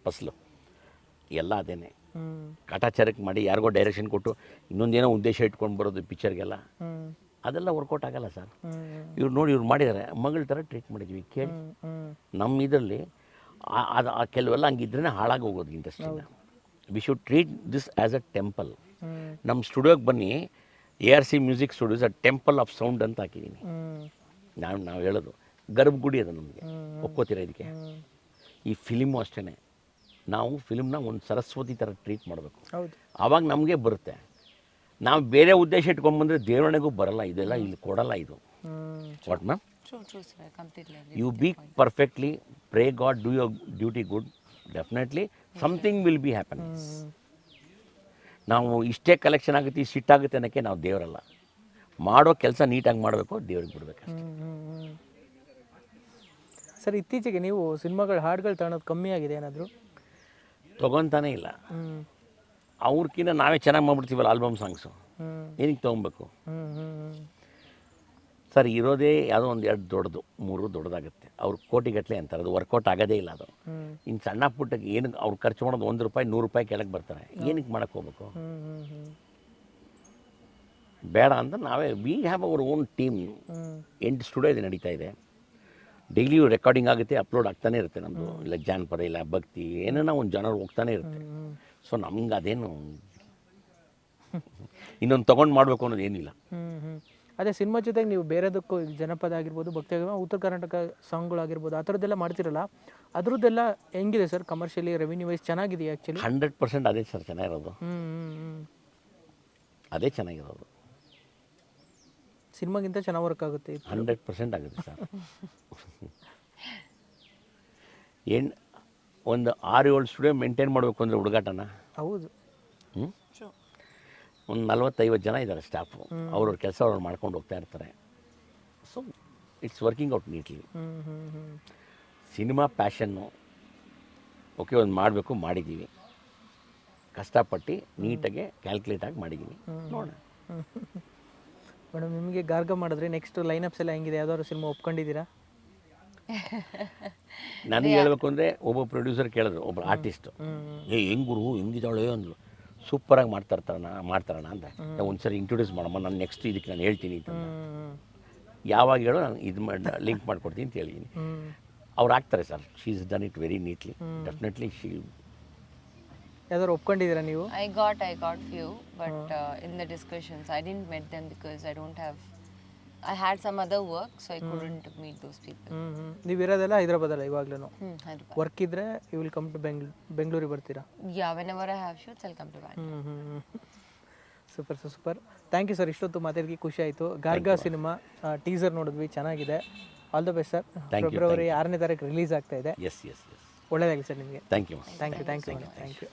Speaker 2: ಫಸಲು. ಎಲ್ಲ ಅದೇನೆ. ಕಾಟಾಚಾರಕ್ಕೆ ಮಾಡಿ ಯಾರಿಗೋ ಡೈರೆಕ್ಷನ್ ಕೊಟ್ಟು ಇನ್ನೊಂದೇನೋ ಉದ್ದೇಶ ಇಟ್ಕೊಂಡು ಬರೋದು ಪಿಕ್ಚರ್ಗೆಲ್ಲ ಅದೆಲ್ಲ ವರ್ಕೌಟ್ ಆಗಲ್ಲ ಸರ್. ಇವ್ರು ನೋಡಿ ಇವ್ರು ಮಾಡಿದ್ದಾರೆ ಮಗಳ ಥರ ಟ್ರೀಟ್ ಮಾಡಿದ್ವಿ, ಕೇಳಿ. ನಮ್ಮ ಇದರಲ್ಲಿ ಅದು, ಆ ಕೆಲವೆಲ್ಲ ಹಂಗಿದ್ರೆ ಹಾಳಾಗಿ ಹೋಗೋದು ಇಂಡಸ್ಟ್ರಿನ we should treat this as a
Speaker 1: temple
Speaker 2: ನಮ್ಮ ಸ್ಟುಡಿಯೋಗೆ ಬನ್ನಿ A R C music studios a temple of sound ಅಂತ ಹಾಕಿದ್ದೀನಿ
Speaker 1: ನಾನು
Speaker 2: ನಾವು ಹೇಳೋದು, ಗರ್ಭಗುಡಿ ಅದು ನಮಗೆ. ಒಪ್ಕೋತೀರ ಇದಕ್ಕೆ? ಈ ಫಿಲಿಮು ಅಷ್ಟೇ ನಾವು ಫಿಲ್ಮ್ನ ಒಂದು ಸರಸ್ವತಿ ಥರ ಟ್ರೀಟ್ ಮಾಡಬೇಕು.
Speaker 1: ಹೌದು.
Speaker 2: ಆವಾಗ ನಮಗೆ ಬರುತ್ತೆ. ನಾವು ಬೇರೆ ಉದ್ದೇಶ ಇಟ್ಕೊಂಡ್ಬಂದ್ರೆ ದೇವರಣೆಗೂ ಬರಲ್ಲ ಇದೆಲ್ಲ ಇಲ್ಲಿ ಕೊಡಲ್ಲ ಇದು.
Speaker 3: What ma'am.
Speaker 2: You be perfectly pray God do your duty good definitely something will be happen ನಾವು ಇಷ್ಟೇ ಕಲೆಕ್ಷನ್ ಆಗುತ್ತೆ ಈ ಸಿಟ್ಟಾಗುತ್ತೆ ಅನ್ನೋಕ್ಕೆ ನಾವು ದೇವರಲ್ಲ. ಮಾಡೋ ಕೆಲಸ ನೀಟಾಗಿ ಮಾಡಬೇಕು ದೇವ್ರಿಗೆ ಬಿಡ್ಬೇಕು.
Speaker 1: ಸರ್ ಇತ್ತೀಚೆಗೆ ನೀವು ಸಿನಿಮಾಗಳು ಹಾಡುಗಳು ತಗೊಳೋದು ಕಮ್ಮಿ ಆಗಿದೆ ಏನಾದರೂ?
Speaker 2: ತೊಗೊತಾನೇ ಇಲ್ಲ. ಅವ್ರಕ್ಕಿಂತ ನಾವೇ ಚೆನ್ನಾಗಿ ಮಾಡ್ಬಿಡ್ತೀವಲ್ಲ ಆಲ್ಬಮ್ ಸಾಂಗ್ಸು ಏನಕ್ಕೆ ತೊಗೊಬೇಕು? ಸರ್ ಇರೋದೇ ಯಾವುದೋ ಒಂದು ಎರಡು ದೊಡ್ಡದು ಮೂರು ದೊಡ್ಡದಾಗುತ್ತೆ. ಅವ್ರು ಕೋಟಿಗಟ್ಟಲೆ ಅಂತಾರೆ ಅದು ವರ್ಕೌಟ್ ಆಗೋದೇ ಇಲ್ಲ ಅದು. ಇನ್ನು ಸಣ್ಣ ಪುಟ್ಟಕ್ಕೆ ಏನಕ್ಕೆ ಅವ್ರು ಖರ್ಚು ಮಾಡೋದು ಒಂದು ರೂಪಾಯಿ ನೂರು ರೂಪಾಯಿ ಕೆಳಗೆ ಬರ್ತಾರೆ. ಏನಕ್ಕೆ ಮಾಡಕ್ಕೆ ಹೋಗ್ಬೇಕು? ಬೇಡ ಅಂತ ನಾವೇ we have our own
Speaker 1: team
Speaker 2: ಎಂಟು ಸ್ಟುಡಿಯೋ ಇದೆ ನಡೀತಾ ಇದೆ. ಡೈಲಿ ರೆಕಾರ್ಡಿಂಗ್ ಆಗುತ್ತೆ ಅಪ್ಲೋಡ್ ಆಗ್ತಾನೆ ಇರುತ್ತೆ ನಮ್ಮದು ಇಲ್ಲ ಜಾನಪದ ಇಲ್ಲ ಭಕ್ತಿ ಏನೇನೋ ಒಂದು ಜನರು ಹೋಗ್ತಾನೆ ಇರುತ್ತೆ. ಸೊ ನಮ್ಗೆ ಅದೇನು ಇನ್ನೊಂದು ತಗೊಂಡು ಮಾಡಬೇಕು ಅನ್ನೋದು ಏನಿಲ್ಲ.
Speaker 1: ಅದೇ ಸಿನಿಮಾ ಜೊತೆಗೆ ನೀವು ಬೇರೆದಕ್ಕೂ ಜನಪದ ಆಗಿರ್ಬೋದು ಭಕ್ತಿ ಆಗಿರ್ಬೋದು ಉತ್ತರ ಕರ್ನಾಟಕ ಸಾಂಗ್ಗಳಾಗಿರ್ಬೋದು ಆ ಥರದ್ದೆಲ್ಲ ಮಾಡ್ತಿರಲ್ಲ ಅದರದ್ದೆಲ್ಲ ಹೆಂಗಿದೆ ಸರ್? ಕಮರ್ಷಿಯಲಿ ರೆವಿನ್ಯೂ ವೈಸ್ ಚೆನ್ನಾಗಿದೆಯಾ ಆ್ಯಕ್ಚುಲಿ
Speaker 2: ಹಂಡ್ರೆಡ್ ಪರ್ಸೆಂಟ್ ಅದೇ ಸರ್ ಚೆನ್ನಾಗಿರೋದು. ಅದೇ ಚೆನ್ನಾಗಿರೋದು.
Speaker 1: ಸಿನಿಮಾಗಿಂತ ಚೆನ್ನಾಗಿ ವರ್ಕ್ ಆಗುತ್ತೆ ಇದು
Speaker 2: ಹಂಡ್ರೆಡ್ ಪರ್ಸೆಂಟ್ ಆಗುತ್ತೆ ಸರ್. ಏನು ಒಂದು ಆರು ಏಳು ಸ್ಟುಡಿಯೋ ಮೇಂಟೈನ್ ಮಾಡಬೇಕು ಅಂದರೆ ಹುಡುಗಾಟನ?
Speaker 1: ಹೌದು.
Speaker 2: ಹ್ಞೂ. ಒಂದು ನಲ್ವತ್ತೈವತ್ತು ಜನ ಇದ್ದಾರೆ ಸ್ಟಾಫು ಅವ್ರವ್ರ ಕೆಲಸ ಅವ್ರು ಮಾಡ್ಕೊಂಡು ಹೋಗ್ತಾ ಇರ್ತಾರೆ. So it's
Speaker 1: working out neatly
Speaker 2: cinema passion okay ಒಂದು ಮಾಡಬೇಕು ಮಾಡಿದ್ದೀವಿ ಕಷ್ಟಪಟ್ಟು ನೀಟಾಗಿ ಕ್ಯಾಲ್ಕುಲೇಟಾಗಿ ಮಾಡಿದ್ದೀನಿ ನೋಡೋಣ.
Speaker 1: ಮೇಡಮ್ ನಿಮಗೆ ಗಾರ್ಗ ಮಾಡಿದ್ರೆ ನೆಕ್ಸ್ಟ್ ಲೈನಪ್ಸ್ ಎಲ್ಲ ಹೆಂಗಿದೆ? ಯಾವ್ದಾದ್ರು ಸಿನಿಮಾ ಒಪ್ಕೊಂಡಿದ್ದೀರಾ?
Speaker 2: ನನಗೆ ಹೇಳ್ಬೇಕು ಅಂದರೆ ಒಬ್ಬ ಪ್ರೊಡ್ಯೂಸರ್ ಕೇಳಿದ್ರು ಒಬ್ಬ ಆರ್ಟಿಸ್ಟು ಏ ಹೆಂಗ್ ಗುರು ಹೆಂಗಿದ್ದಾಳೆ ಅಂದ್ರು ಸೂಪರಾಗಿ ಮಾಡ್ತಾ ಇರ್ತಾರಣ ಮಾಡ್ತಾರಣ ಅಂತ ಒಂದ್ಸರಿ ಇಂಟ್ರೊಡ್ಯೂಸ್ ಮಾಡಮ್ಮ ನಾನು ನೆಕ್ಸ್ಟ್ ಇದಕ್ಕೆ ನಾನು ಹೇಳ್ತೀನಿ ಅಂತ ಯಾವಾಗ ಹೇಳೋ ನಾನು ಇದು ಮಾಡಿ ಲಿಂಕ್ ಮಾಡ್ಕೊಡ್ತೀನಿ ಅಂತ ಹೇಳಿದ್ದೀನಿ ಅವ್ರು ಆಗ್ತಾರೆ sir she is done it very neatly definitely she
Speaker 1: ಯಾವ್ದಾದ್ರು ಒಪ್ಕೊಂಡಿದ್ದೀರಾ ನೀವು?
Speaker 3: I got I got few, but in in discussions I I didn't meet them I don't have I had some some work work, I I couldn't meet those people.
Speaker 1: ಹ್ಞೂ ಹ್ಞೂ ನೀವು ಇರೋದೆಲ್ಲ ಹೈದ್ರಾಬಾದಲ್ಲ ಇವಾಗ್ಲೂ
Speaker 3: Hmm, Hyderabad.
Speaker 1: Work ಇದ್ರೆ you will come to Bengaluru ಬೆಂಗಳೂರಿಗೆ ಬರ್ತೀರಾ?
Speaker 3: Yeah, whenever I have shoots, I'll come to Bangalore.
Speaker 1: ಹ್ಞೂ super sir super thank you sir ಇಷ್ಟೊತ್ತು ಮಾತಾಡಿಗೆ ಖುಷಿ ಆಯಿತು. ಗಾರ್ಗಾ ಸಿನಿಮಾ ಟೀಸರ್ ನೋಡಿದ್ವಿ ಚೆನ್ನಾಗಿದೆ. All the
Speaker 2: best sir
Speaker 1: February ಆರನೇ ತಾರೀಕು ರಿಲೀಸ್ ಆಗ್ತಾ ಇದೆ.
Speaker 2: ಎಸ್ ಎಸ್
Speaker 1: ಸರ್ ನಿಮಗೆ.
Speaker 2: Thank you
Speaker 1: thank you thank you thank you